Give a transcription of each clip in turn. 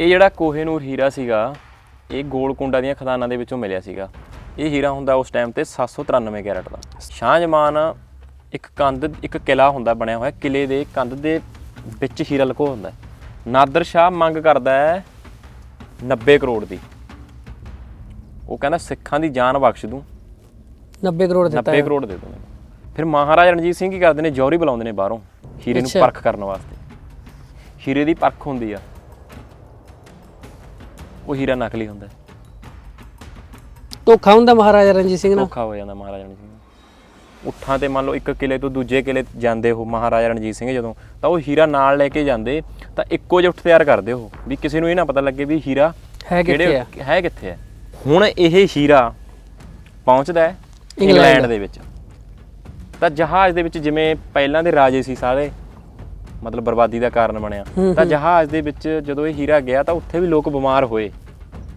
ਇਹ ਜਿਹੜਾ ਕੋਹੇਨੂਰ ਹੀਰਾ ਸੀਗਾ ਇਹ ਗੋਲਕੁੰਡਾ ਦੀਆਂ ਖਦਾਨਾਂ ਦੇ ਵਿੱਚੋਂ ਮਿਲਿਆ ਸੀਗਾ। ਇਹ ਹੀਰਾ ਹੁੰਦਾ ਉਸ ਟਾਈਮ ਤੇ 793 ਕੈਰਟ ਦਾ। ਸ਼ਾਹਜਮਾਨ ਇੱਕ ਕੰਧ ਇੱਕ ਕਿਲਾ ਹੁੰਦਾ ਬਣਿਆ ਹੋਇਆ। ਕਿਲੇ ਦੇ ਕੰਧ ਦੇ ਵਿੱਚ ਹੀਰਾ ਲੁਕੋ ਹੁੰਦਾ। ਨਾਦਰ ਸ਼ਾਹ ਮੰਗ ਕਰਦਾ ਹੈ 90 ਕਰੋੜ ਦੀ। ਉਹ ਕਹਿੰਦਾ ਸਿੱਖਾਂ ਦੀ ਜਾਨ ਬਖਸ਼ ਦੂੰ। 90 ਕਰੋੜ ਦਿੱਤਾ 90 ਕਰੋੜ ਦੇ ਦੋ। ਫਿਰ ਮਹਾਰਾਜਾ ਰਣਜੀਤ ਸਿੰਘ ਕੀ ਕਰਦੇ ਨੇ? ਜੌਹਰੀ ਬੁਲਾਉਂਦੇ ਨੇ ਬਾਹਰੋਂ। ਹੀਰੇ ਨੂੰ। ਪਰਖ ਕਰਨ ਵਾਸਤੇ। ਹੀਰੇ ਦੀ ਪਰਖ ਹੁੰਦੀ ਆ। ਉਹ ਹੀਰਾ ਨਕਲੀ ਹੁੰਦਾ ਹੈ। ਧੋਖਾ ਹੁੰਦਾ ਮਹਾਰਾਜਾ ਰਣਜੀਤ ਸਿੰਘ ਨਾਲ ਧੋਖਾ ਹੋ ਜਾਂਦਾ ਮਹਾਰਾਜਾ ਰਣਜੀਤ ਸਿੰਘ ਨੂੰ। ਉੱਠਾਂ ਤੇ ਮੰਨ ਲਓ ਇੱਕ ਕਿਲੇ ਤੋਂ ਦੂਜੇ ਕਿਲੇ ਜਾਂਦੇ ਹੋ ਮਹਾਰਾਜਾ ਰਣਜੀਤ ਸਿੰਘ ਜਦੋਂ ਤਾਂ ਉਹ ਹੀਰਾ ਨਾਲ ਲੈ ਕੇ ਜਾਂਦੇ ਤਾਂ ਇੱਕੋ ਜਿਹਾ ਉੱਠ ਤਿਆਰ ਕਰਦੇ ਉਹ ਵੀ ਕਿਸੇ ਨੂੰ ਇਹ ਨਾ ਪਤਾ ਲੱਗੇ ਵੀ ਹੀਰਾ ਹੈ ਕਿੱਥੇ ਆ ਹੈ ਕਿੱਥੇ ਹੈ ਹੁਣ ਇਹ ਹੀਰਾ ਪਹੁੰਚਦਾ ਹੈ ਇੰਗਲੈਂਡ। ਇੰਗਲੈਂਡ ਦੇ ਵਿੱਚ ਤਾਂ ਜਹਾਜ਼ ਦੇ ਵਿੱਚ ਜਿਵੇਂ ਪਹਿਲਾਂ ਦੇ ਰਾਜੇ ਸੀ ਸਾਰੇ ਮਤਲਬ ਬਰਬਾਦੀ ਦਾ ਕਾਰਨ ਬਣਿਆ। ਤਾਂ ਜਹਾਜ਼ ਦੇ ਵਿੱਚ ਜਦੋਂ ਇਹ ਹੀਰਾ ਗਿਆ ਤਾਂ ਉੱਥੇ ਵੀ ਲੋਕ ਬਿਮਾਰ ਹੋਏ।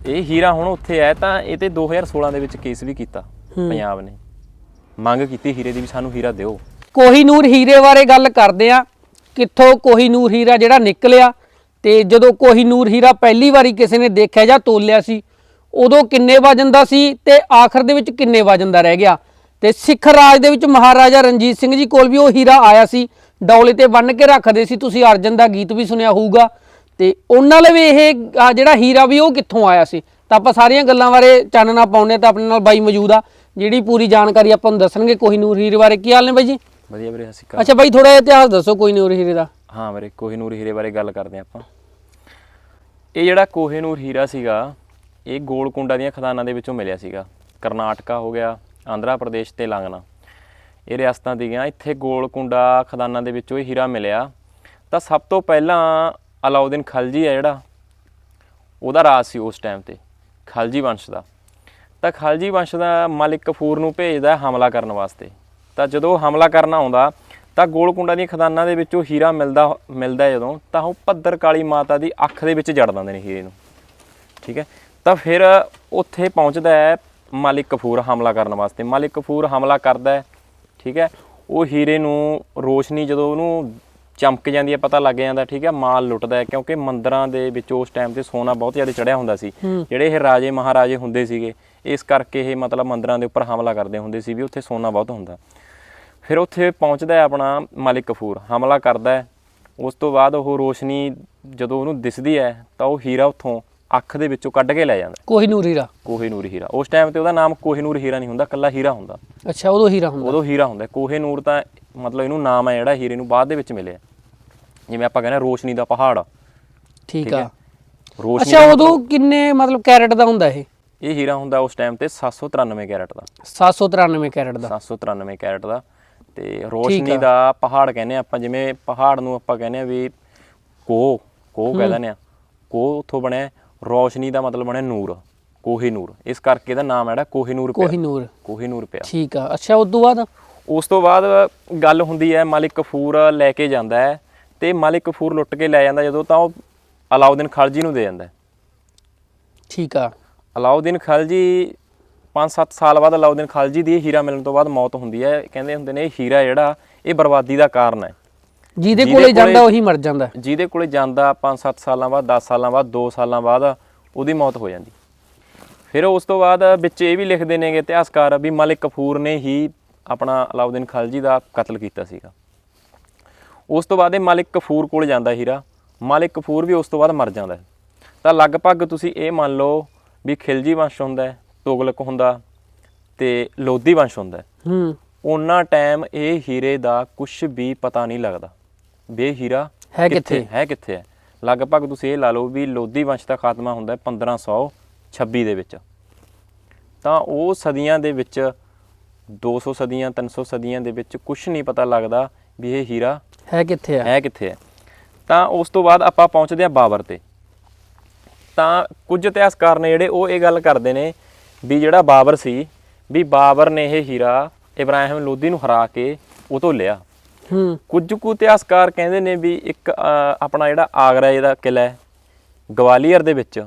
ਇਹ ਹੀਰਾ ਹੁਣ ਉੱਥੇ ਹੈ ਤਾਂ ਇਹ ਤੇ 2016 ਦੇ ਵਿੱਚ ਕੇਸ ਵੀ ਕੀਤਾ ਪੰਜਾਬ ਨੇ। ਮੰਗ ਕੀਤੀ ਹੀਰੇ ਦੀ ਵੀ ਸਾਨੂੰ ਹੀਰਾ ਦਿਓ। ਕੋਹੀਨੂਰ ਹੀਰੇ ਬਾਰੇ ਗੱਲ ਕਰਦੇ ਆ। ਕਿੱਥੋਂ ਕੋਹੀਨੂਰ ਹੀਰਾ ਜਿਹੜਾ ਨਿਕਲਿਆ ਤੇ ਜਦੋਂ ਕੋਹੀਨੂਰ ਹੀਰਾ ਪਹਿਲੀ ਵਾਰੀ ਕਿਸੇ ਨੇ ਦੇਖਿਆ ਜਾਂ ਤੋਲਿਆ ਸੀ ਉਦੋਂ ਕਿੰਨੇ ਵਜਨ ਦਾ ਸੀ ਤੇ ਆਖਰ ਦੇ ਵਿੱਚ ਕਿੰਨੇ ਵਜਨ ਦਾ ਰਹਿ ਗਿਆ? ਤੇ ਸਿੱਖ ਰਾਜ ਦੇ ਵਿੱਚ ਮਹਾਰਾਜਾ ਰਣਜੀਤ ਸਿੰਘ ਜੀ ਕੋਲ ਵੀ ਉਹ ਹੀਰਾ ਆਇਆ ਸੀ ਡੌਲੇ ਤੇ ਬੰਨ ਕੇ ਰੱਖਦੇ ਸੀ ਤੁਸੀਂ ਅਰਜਨ ਦਾ ਗੀਤ ਵੀ ਸੁਣਿਆ ਹੋਊਗਾ। ਤੇ ਉਹਨਾਂ ਲਈ ਵੀ ਇਹ ਜਿਹੜਾ ਹੀਰਾ ਵੀ ਉਹ ਕਿੱਥੋਂ ਆਇਆ ਸੀ? ਤਾਂ ਆਪਾਂ ਸਾਰੀਆਂ ਗੱਲਾਂ ਬਾਰੇ ਚਾਨਣਾ ਪਾਉਣੇ ਤਾਂ ਆਪਣੇ ਨਾਲ ਬਾਈ ਮੌਜੂਦ ਆ ਜਿਹੜੀ ਪੂਰੀ ਜਾਣਕਾਰੀ ਆਪਾਂ ਨੂੰ ਦੱਸਣਗੇ ਕੋਹੀਨੂਰ ਹੀਰੇ ਬਾਰੇ। ਕੀ ਹਾਲ ਨੇ ਬਾਈ ਜੀ? ਵਧੀਆ ਵੀਰੇ ਅਸੀਂ ਕਰ ਅੱਛਾ ਬਾਈ ਥੋੜਾ ਜਿਹਾ ਇਤਿਹਾਸ ਦੱਸੋ ਕੋਹੀਨੂਰ ਹੀਰੇ ਦਾ। ਹਾਂ ਵੀਰੇ ਕੋਹੀਨੂਰ ਹੀਰੇ ਬਾਰੇ ਗੱਲ ਕਰਦੇ ਆਪਾਂ। ਇਹ ਜਿਹੜਾ ਕੋਹੀਨੂਰ ਹੀਰਾ ਸੀਗਾ ਇਹ ਗੋਲਕੁੰਡਾ ਦੀਆਂ ਖਦਾਨਾਂ ਦੇ ਵਿੱਚੋਂ ਮਿਲਿਆ ਸੀਗਾ। ਕਰਨਾਟਕਾ ਹੋ ਗਿਆ ਆਂਧਰਾ ਪ੍ਰਦੇਸ਼ ਤੇ ਲੰਗਣਾ ਇਹ ਰਿਆਸਤਾਂ ਦੀਆਂ ਇੱਥੇ ਗੋਲਕੁੰਡਾ ਖਦਾਨਾਂ ਦੇ ਵਿੱਚੋਂ ਇਹ ਹੀਰਾ ਮਿਲਿਆ। ਤਾਂ ਸਭ ਤੋਂ ਪਹਿਲਾਂ ਅਲਾਉਦੀਨ ਖਲਜੀ ਹੈ ਜਿਹੜਾ, ਉਹਦਾ ਰਾਜ ਸੀ ਉਸ ਟਾਈਮ ਤੇ, ਖਲਜੀ ਵੰਸ਼ ਦਾ। ਤਾਂ ਖਲਜੀ ਵੰਸ਼ ਦਾ ਮਲਿਕ ਕਫੂਰ ਨੂੰ ਭੇਜਦਾ ਹਮਲਾ ਕਰਨ ਵਾਸਤੇ। ਤਾਂ ਜਦੋਂ ਉਹ ਹਮਲਾ ਕਰਨ ਆਉਂਦਾ, ਤਾਂ ਗੋਲਕੁੰਡਾ ਦੀਆਂ ਖਦਾਨਾਂ ਦੇ ਵਿੱਚੋਂ ਹੀਰਾ ਮਿਲਦਾ ਮਿਲਦਾ ਜਦੋਂ, ਤਾਂ ਉਹ ਭੱਦਰ ਕਾਲੀ ਮਾਤਾ ਦੀ ਅੱਖ ਦੇ ਵਿੱਚ ਜੜ ਦਿੰਦੇ ਨੇ ਹੀਰੇ ਨੂੰ। ਠੀਕ ਹੈ? ਤਾਂ ਫਿਰ ਉੱਥੇ ਪਹੁੰਚਦਾ ਹੈ ਮਾਲਿਕ ਕਫੂਰ ਹਮਲਾ ਕਰਨ ਵਾਸਤੇ। ਮਾਲਿਕ ਕਫੂਰ ਹਮਲਾ ਕਰਦਾ ਹੈ ਠੀਕ ਹੈ? ਉਹ ਹੀਰੇ ਨੂੰ ਰੋਸ਼ਨੀ ਜਦੋਂ ਉਹਨੂੰ ਚਮਕ ਜਾਂਦੀ ਹੈ ਪਤਾ ਲੱਗ ਜਾਂਦਾ ਠੀਕ ਹੈ? ਮਾਲ ਲੁੱਟਦਾ ਹੈ ਕਿਉਂਕਿ ਮੰਦਰਾਂ ਦੇ ਵਿੱਚ ਉਸ ਟਾਈਮ ਤੇ ਸੋਨਾ ਬਹੁਤ ਜ਼ਿਆਦਾ ਚੜਿਆ ਹੁੰਦਾ ਸੀ। ਜਿਹੜੇ ਇਹ ਰਾਜੇ ਮਹਾਰਾਜੇ ਹੁੰਦੇ ਸੀਗੇ ਇਸ ਕਰਕੇ ਇਹ ਮਤਲਬ ਮੰਦਰਾਂ ਦੇ ਉੱਪਰ ਹਮਲਾ ਕਰਦੇ ਹੁੰਦੇ ਸੀ ਵੀ ਉੱਥੇ ਸੋਨਾ ਬਹੁਤ ਹੁੰਦਾ। ਫਿਰ ਉੱਥੇ ਪਹੁੰਚਦਾ ਹੈ ਆਪਣਾ ਮਾਲਿਕ ਕਫੂਰ ਹਮਲਾ ਕਰਦਾ ਹੈ। ਉਸ ਤੋਂ ਬਾਅਦ ਉਹ ਰੋਸ਼ਨੀ ਜਦੋਂ ਉਹਨੂੰ ਦਿਸਦੀ ਹੈ ਤਾਂ ਉਹ ਹੀਰਾ ਉੱਥੋਂ ਅੱਖ ਦੇ ਵਿੱਚੋਂ ਕੱਢ ਕੇ ਲੈ ਜਾਂਦਾ। ਕੋਹੀਨੂਰ ਹੀਰਾ। ਕੋਹੇਨੂਰ ਹੀਰਾ। ਉਸ ਟਾਈਮ ਤੇ ਉਹਦਾ ਨਾਮ ਕੋਹੇਨੂਰ ਹੀਰਾ ਨਹੀਂ ਹੁੰਦਾ ਕੱਲਾ ਹੀਰਾ ਹੁੰਦਾ। ਅੱਛਾ ਉਦੋਂ ਹੀਰਾ ਹੁੰਦਾ। ਉਦੋਂ ਹੀਰਾ ਹੁੰਦਾ। ਕੋਹੇਨੂਰ ਤਾਂ ਮਤਲਬ ਇਹਨੂੰ ਨਾਮ ਹੈ ਜਿਹੜਾ ਹੀਰੇ ਨੂੰ ਬਾਅਦ ਦੇ ਵਿੱਚ ਮਿਲਿਆ। ਜਿਵੇਂ ਆਪਾਂ ਕਹਿੰਦੇ ਰੋਸ਼ਨੀ ਦਾ ਪਹਾੜ। ਠੀਕ ਆ। ਰੋਸ਼ਨੀ ਅੱਛਾ ਉਦੋਂ ਕਿੰਨੇ ਮਤਲਬ ਕੈਰਟ ਦਾ ਹੁੰਦਾ ਇਹ? ਇਹ ਹੀਰਾ ਹੁੰਦਾ ਉਸ ਟਾਈਮ ਤੇ 793 ਕੈਰਟ ਦਾ। 793 ਕੈਰਟ ਦਾ। 793 ਕੈਰਟ ਦਾ। ਤੇ ਰੋਸ਼ਨੀ ਦਾ ਪਹਾੜ ਕਹਿੰਦੇ ਆਪਾਂ ਜਿਵੇਂ ਪਹਾੜ ਨੂੰ ਆਪਾਂ ਕਹਿੰਦੇ ਆ ਵੀ ਕੋਹ ਕੋਹ ਕਹਿ ਦਿੰਦੇ ਆ ਕੋਹ ਉੱਥੋਂ ਬਣਿਆ। ਰੋਸ਼ਨੀ ਦਾ ਮਤਲਬ ਬਣਿਆ ਨੂਰ ਕੋਹੀ ਨੂਰ। ਇਸ ਕਰਕੇ ਇਹਦਾ ਨਾਮ ਹੈ ਜਿਹੜਾ ਕੋਹੀ ਨੂਰ ਪਿਆ। ਕੋਹੀਨੂਰ ਕੋਹੀ ਨੂਰ ਪਿਆ। ਠੀਕ ਆ। ਅੱਛਾ ਉਸ ਤੋਂ ਬਾਅਦ? ਉਸ ਤੋਂ ਬਾਅਦ ਗੱਲ ਹੁੰਦੀ ਹੈ ਮਾਲਿਕ ਕਫੂਰ ਲੈ ਕੇ ਜਾਂਦਾ ਹੈ ਤੇ ਮਾਲਿਕ ਕਫੂਰ ਲੁੱਟ ਕੇ ਲੈ ਜਾਂਦਾ ਜਦੋਂ ਤਾਂ ਉਹ ਅਲਾਉਦੀਨ ਖਲਜੀ ਨੂੰ ਦੇ ਜਾਂਦਾ ਠੀਕ ਆ। ਅਲਾਉਦੀਨ ਖਲਜੀ 5-7 ਸਾਲ ਬਾਅਦ ਅਲਾਉਦੀਨ ਖਲਜੀ ਦੀ ਹੀਰਾ ਮਿਲਣ ਤੋਂ ਬਾਅਦ ਮੌਤ ਹੁੰਦੀ ਹੈ। ਕਹਿੰਦੇ ਹੁੰਦੇ ਨੇ ਇਹ ਹੀਰਾ ਜਿਹੜਾ ਇਹ ਬਰਬਾਦੀ ਦਾ ਕਾਰਨ ਹੈ। ਜਿਹਦੇ ਕੋਲੇ ਜਾਂਦਾ ਉਹੀ ਮਰ ਜਾਂਦਾ। ਜਿਹਦੇ ਕੋਲੇ ਜਾਂਦਾ 5-7 ਸਾਲਾਂ ਬਾਅਦ 10 ਸਾਲਾਂ ਬਾਅਦ 2 ਸਾਲਾਂ ਬਾਅਦ ਉਹਦੀ ਮੌਤ ਹੋ ਜਾਂਦੀ। ਫਿਰ ਉਸ ਤੋਂ ਬਾਅਦ ਵਿੱਚ ਇਹ ਵੀ ਲਿਖਦੇ ਨੇਗੇ ਇਤਿਹਾਸਕਾਰ ਵੀ ਮਾਲਿਕ ਕਫੂਰ ਨੇ ਹੀ ਆਪਣਾ ਅਲਾਉਦੀਨ ਖਲਜੀ ਦਾ ਕਤਲ ਕੀਤਾ ਸੀਗਾ। ਉਸ ਤੋਂ ਬਾਅਦ ਇਹ ਮਾਲਿਕ ਕਫੂਰ ਕੋਲ ਜਾਂਦਾ ਹੀਰਾ। ਮਾਲਿਕ ਕਫੂਰ ਵੀ ਉਸ ਤੋਂ ਬਾਅਦ ਮਰ ਜਾਂਦਾ। ਤਾਂ ਲਗਭਗ ਤੁਸੀਂ ਇਹ ਮੰਨ ਲਓ ਵੀ ਖਿਲਜੀ ਵੰਸ਼ ਹੁੰਦਾ ਤੁਗਲਕ ਹੁੰਦਾ ਤੇ ਲੋਧੀ ਵੰਸ਼ ਹੁੰਦਾ। ਹੂੰ। ਉਹਨਾਂ ਟਾਈਮ ਇਹ ਹੀਰੇ ਦਾ ਕੁਝ ਵੀ ਪਤਾ ਨਹੀਂ ਲੱਗਦਾ। ਇਹ ਹੀਰਾ ਹੈ ਕਿੱਥੇ? ਹੈ ਕਿੱਥੇ? ਹੈ ਲਗਭਗ ਤੁਸੀਂ ਇਹ ਲਾ ਲਓ ਵੀ ਲੋਧੀ ਵੰਸ਼ ਦਾ ਖਾਤਮਾ ਹੁੰਦਾ ਹੈ 1526 ਦੇ ਵਿੱਚ। ਤਾਂ ਉਹ ਸਦੀਆਂ ਦੇ ਵਿੱਚ 200 ਸਦੀਆਂ 300 ਸਦੀਆਂ ਦੇ ਵਿੱਚ ਕੁਝ ਨਹੀਂ ਪਤਾ ਲੱਗਦਾ ਵੀ ਇਹ ਹੀਰਾ ਹੈ ਕਿੱਥੇ ਆ? ਹੈ ਕਿੱਥੇ ਹੈ ਤਾਂ ਉਸ ਤੋਂ ਬਾਅਦ ਆਪਾਂ ਪਹੁੰਚਦੇ ਹਾਂ ਬਾਬਰ ਤੇ। ਤਾਂ ਕੁਝ ਇਤਿਹਾਸਕਾਰ ਨੇ ਜਿਹੜੇ ਉਹ ਇਹ ਗੱਲ ਕਰਦੇ ਨੇ ਵੀ ਜਿਹੜਾ ਬਾਬਰ ਸੀ ਵੀ ਬਾਬਰ ਨੇ ਇਹ ਹੀਰਾ ਇਬਰਾਹਿਮ ਲੋਧੀ ਨੂੰ ਹਰਾ ਕੇ ਉਹ ਤੋਂ ਲਿਆ। ਹੂੰ ਕੁਝ ਕੁ ਇਤਿਹਾਸਕਾਰ ਕਹਿੰਦੇ ਨੇ ਵੀ ਇੱਕ ਆਪਣਾ ਜਿਹੜਾ ਆਗਰਾ ਦਾ ਕਿਲਾ ਹੈ ਗਵਾਲੀਅਰ ਦੇ ਵਿੱਚ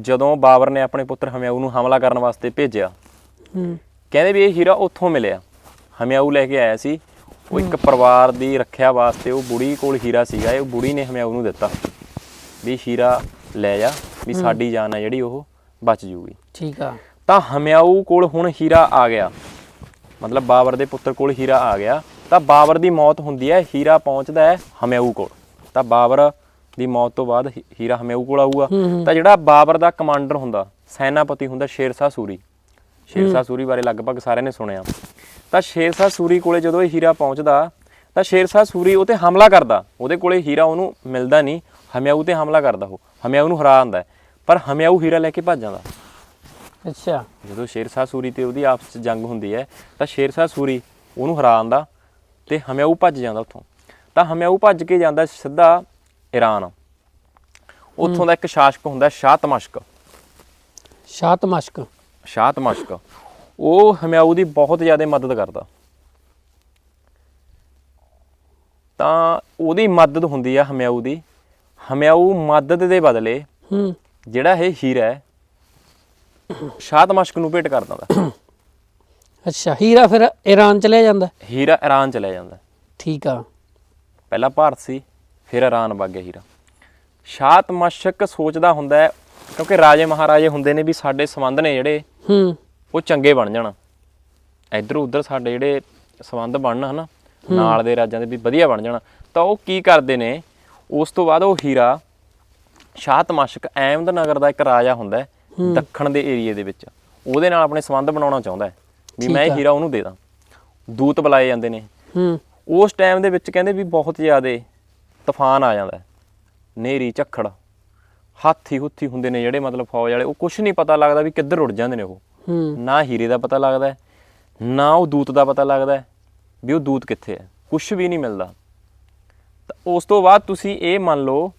ਜਦੋਂ ਬਾਬਰ ਨੇ ਆਪਣੇ ਪੁੱਤਰ ਹਮਿਆਊ ਨੂੰ ਹਮਲਾ ਕਰਨ ਵਾਸਤੇ ਭੇਜਿਆ ਕਹਿੰਦੇ ਵੀ ਇਹ ਹੀਰਾ ਉੱਥੋਂ ਮਿਲਿਆ। ਹਮਿਆਊ ਲੈ ਕੇ ਆਇਆ ਸੀ। ਉਹ ਇੱਕ ਪਰਿਵਾਰ ਦੀ ਰੱਖਿਆ ਵਾਸਤੇ ਉਹ ਬੁੜੀ ਕੋਲ ਹੀਰਾ ਸੀਗਾ ਇਹ ਬੁੜੀ ਨੇ ਹਮਿਆਊ ਨੂੰ ਦਿੱਤਾ ਵੀ ਹੀਰਾ ਲੈ ਜਾ ਵੀ ਸਾਡੀ ਜਾਨ ਹੈ ਜਿਹੜੀ ਉਹ ਬਚ ਜੂਗੀ। ਠੀਕ ਆ। ਤਾਂ ਹਮਿਆਊ ਕੋਲ ਹੁਣ ਹੀਰਾ ਆ ਗਿਆ। ਮਤਲਬ ਬਾਬਰ ਦੇ ਪੁੱਤਰ ਕੋਲ ਹੀਰਾ ਆ ਗਿਆ। ਤਾਂ ਬਾਬਰ ਦੀ ਮੌਤ ਹੁੰਦੀ ਹੈ ਹੀਰਾ ਪਹੁੰਚਦਾ ਹੈ ਹਮਿਆਊ ਕੋਲ। ਤਾਂ ਬਾਬਰ ਦੀ ਮੌਤ ਤੋਂ ਬਾਅਦ ਹੀਰਾ ਹਮਿਆਊ ਕੋਲ ਆਊਗਾ। ਤਾਂ ਜਿਹੜਾ ਬਾਬਰ ਦਾ ਕਮਾਂਡਰ ਹੁੰਦਾ ਸੈਨਾਪਤੀ ਹੁੰਦਾ ਸ਼ੇਰਸ਼ਾਹ ਸੂਰੀ। ਸ਼ੇਰਸ਼ਾਹ ਸੂਰੀ ਬਾਰੇ ਲਗਭਗ ਸਾਰਿਆਂ ਨੇ ਸੁਣਿਆ। ਤਾਂ ਸ਼ੇਰਸ਼ਾਹ ਸੂਰੀ ਕੋਲੇ ਜਦੋਂ ਇਹ ਹੀਰਾ ਪਹੁੰਚਦਾ ਤਾਂ ਸੂਰੀ ਉਹ ਤੇ ਹਮਲਾ ਕਰਦਾ। ਉਹਦੇ ਕੋਲੇ ਹੀਰਾ ਉਹਨੂੰ ਮਿਲਦਾ ਨਹੀਂ ਹਮਿਆਊ ਤੇ ਹਮਲਾ ਕਰਦਾ ਉਹ। ਹਮਿਆਊ ਨੂੰ ਹਰਾ ਹੈ। ਪਰ ਹਮਿਆਊ ਹੀਰਾ ਲੈ ਕੇ ਭੱਜ ਜਾਂਦਾ। ਅੱਛਾ। ਜਦੋਂ ਸ਼ੇਰਸ਼ਾਹ ਸੂਰੀ ਤੇ ਉਹਦੀ ਆਪਸ ਚ ਜੰਗ ਹੁੰਦੀ ਹੈ ਤਾਂ ਸ਼ੇਰਸ਼ਾਹ ਸੂਰੀ ਉਹਨੂੰ ਹਰਾ ਆਂਦਾ। ਤੇ ਹਮਿਆਊ ਭੱਜ ਜਾਂਦਾ ਉੱਥੋਂ। ਤਾਂ ਹਮਿਆਊ ਭੱਜ ਕੇ ਜਾਂਦਾ ਸਿੱਧਾ ਈਰਾਨ। ਉੱਥੋਂ ਦਾ ਇੱਕ ਸ਼ਾਸਕ ਹੁੰਦਾ ਸ਼ਾਹ ਤਮਸ਼ਕ। ਸ਼ਾਹ ਤਮਸ਼ਕ। ਸ਼ਾਹ ਤਮਸ਼ਕ। ਉਹ ਹਮਿਆਊ ਦੀ ਬਹੁਤ ਜ਼ਿਆਦਾ ਮਦਦ ਕਰਦਾ। ਤਾਂ ਉਹਦੀ ਮਦਦ ਹੁੰਦੀ ਆ ਹਮਿਆਊ ਦੀ ਹਮਿਆਊ ਮਦਦ ਦੇ ਬਦਲੇ ਹੂੰ। ਜਿਹੜਾ ਇਹ ਹੀਰਾ ਹੈ ਸ਼ਾਹ ਤਮਸ਼ਕ ਨੂੰ ਭੇਟ ਕਰ ਦਿੰਦਾ। ਅੱਛਾ ਹੀਰਾ ਫਿਰ ਈਰਾਨ ਚਲਿਆ ਜਾਂਦਾ? ਹੀਰਾ ਈਰਾਨ ਚਲਿਆ ਜਾਂਦਾ। ਠੀਕ ਆ। ਪਹਿਲਾਂ ਭਾਰਤ ਸੀ ਫਿਰ ਈਰਾਨ ਵਗ ਗਿਆ ਹੀਰਾ। ਸ਼ਾਹ ਤਮਸ਼ਕ ਸੋਚਦਾ ਹੁੰਦਾ ਹੈ ਕਿਉਂਕਿ ਰਾਜੇ ਮਹਾਰਾਜੇ ਹੁੰਦੇ ਨੇ ਵੀ ਸਾਡੇ ਸੰਬੰਧ ਨੇ ਜਿਹੜੇ ਹੂੰ। ਉਹ ਚੰਗੇ ਬਣ ਜਾਣ। ਇੱਧਰ ਉੱਧਰ ਸਾਡੇ ਜਿਹੜੇ ਸੰਬੰਧ ਬਣਨ ਹਨਾ? ਨਾਲ ਦੇ ਰਾਜਾਂ ਦੇ ਵੀ ਵਧੀਆ ਬਣ ਜਾਣ। ਤਾਂ ਉਹ ਕੀ ਕਰਦੇ ਨੇ ਉਸ ਤੋਂ ਬਾਅਦ ਉਹ ਹੀਰਾ ਸ਼ਾਹ ਤਮਸ਼ਕ ਅਹਿਮਦਨਗਰ ਦਾ ਇੱਕ ਰਾਜਾ ਹੁੰਦਾ ਹੈ, ਦੱਖਣ ਦੇ ਏਰੀਏ ਦੇ ਵਿੱਚ। ਉਹਦੇ ਨਾਲ ਆਪਣੇ ਸੰਬੰਧ ਬਣਾਉਣਾ ਚਾਹੁੰਦਾ ਹੈ। ਵੀ ਮੈਂ ਇਹ ਹੀਰਾ ਉਹਨੂੰ ਦੇ ਦਾਂ। ਦੂਤ ਬੁਲਾਏ ਜਾਂਦੇ ਨੇ। ਹੂੰ। ਉਸ ਟਾਈਮ ਦੇ ਵਿੱਚ ਕਹਿੰਦੇ ਵੀ ਬਹੁਤ ਜ਼ਿਆਦੇ ਤੂਫਾਨ ਆ ਜਾਂਦਾ। ਨੇਰੀ ਝੱਖੜ ਹਾਥੀ ਹੁੱਥੀ ਹੁੰਦੇ ਨੇ ਜਿਹੜੇ ਮਤਲਬ ਫੌਜ ਵਾਲੇ ਉਹ ਕੁਝ ਨਹੀਂ ਪਤਾ ਲੱਗਦਾ ਵੀ ਕਿੱਧਰ ਉੱਡ ਜਾਂਦੇ ਨੇ ਉਹ। ਹੂੰ। ਨਾ ਹੀਰੇ ਦਾ ਪਤਾ ਲੱਗਦਾ ਨਾ ਉਹ ਦੂਤ ਦਾ ਪਤਾ ਲੱਗਦਾ ਵੀ ਉਹ ਦੂਤ ਕਿੱਥੇ ਹੈ। ਕੁਝ ਵੀ ਨਹੀਂ ਮਿਲਦਾ। ਤਾਂ ਉਸ ਤੋਂ ਬਾਅਦ ਤੁਸੀਂ ਇਹ ਮੰਨ ਲਓ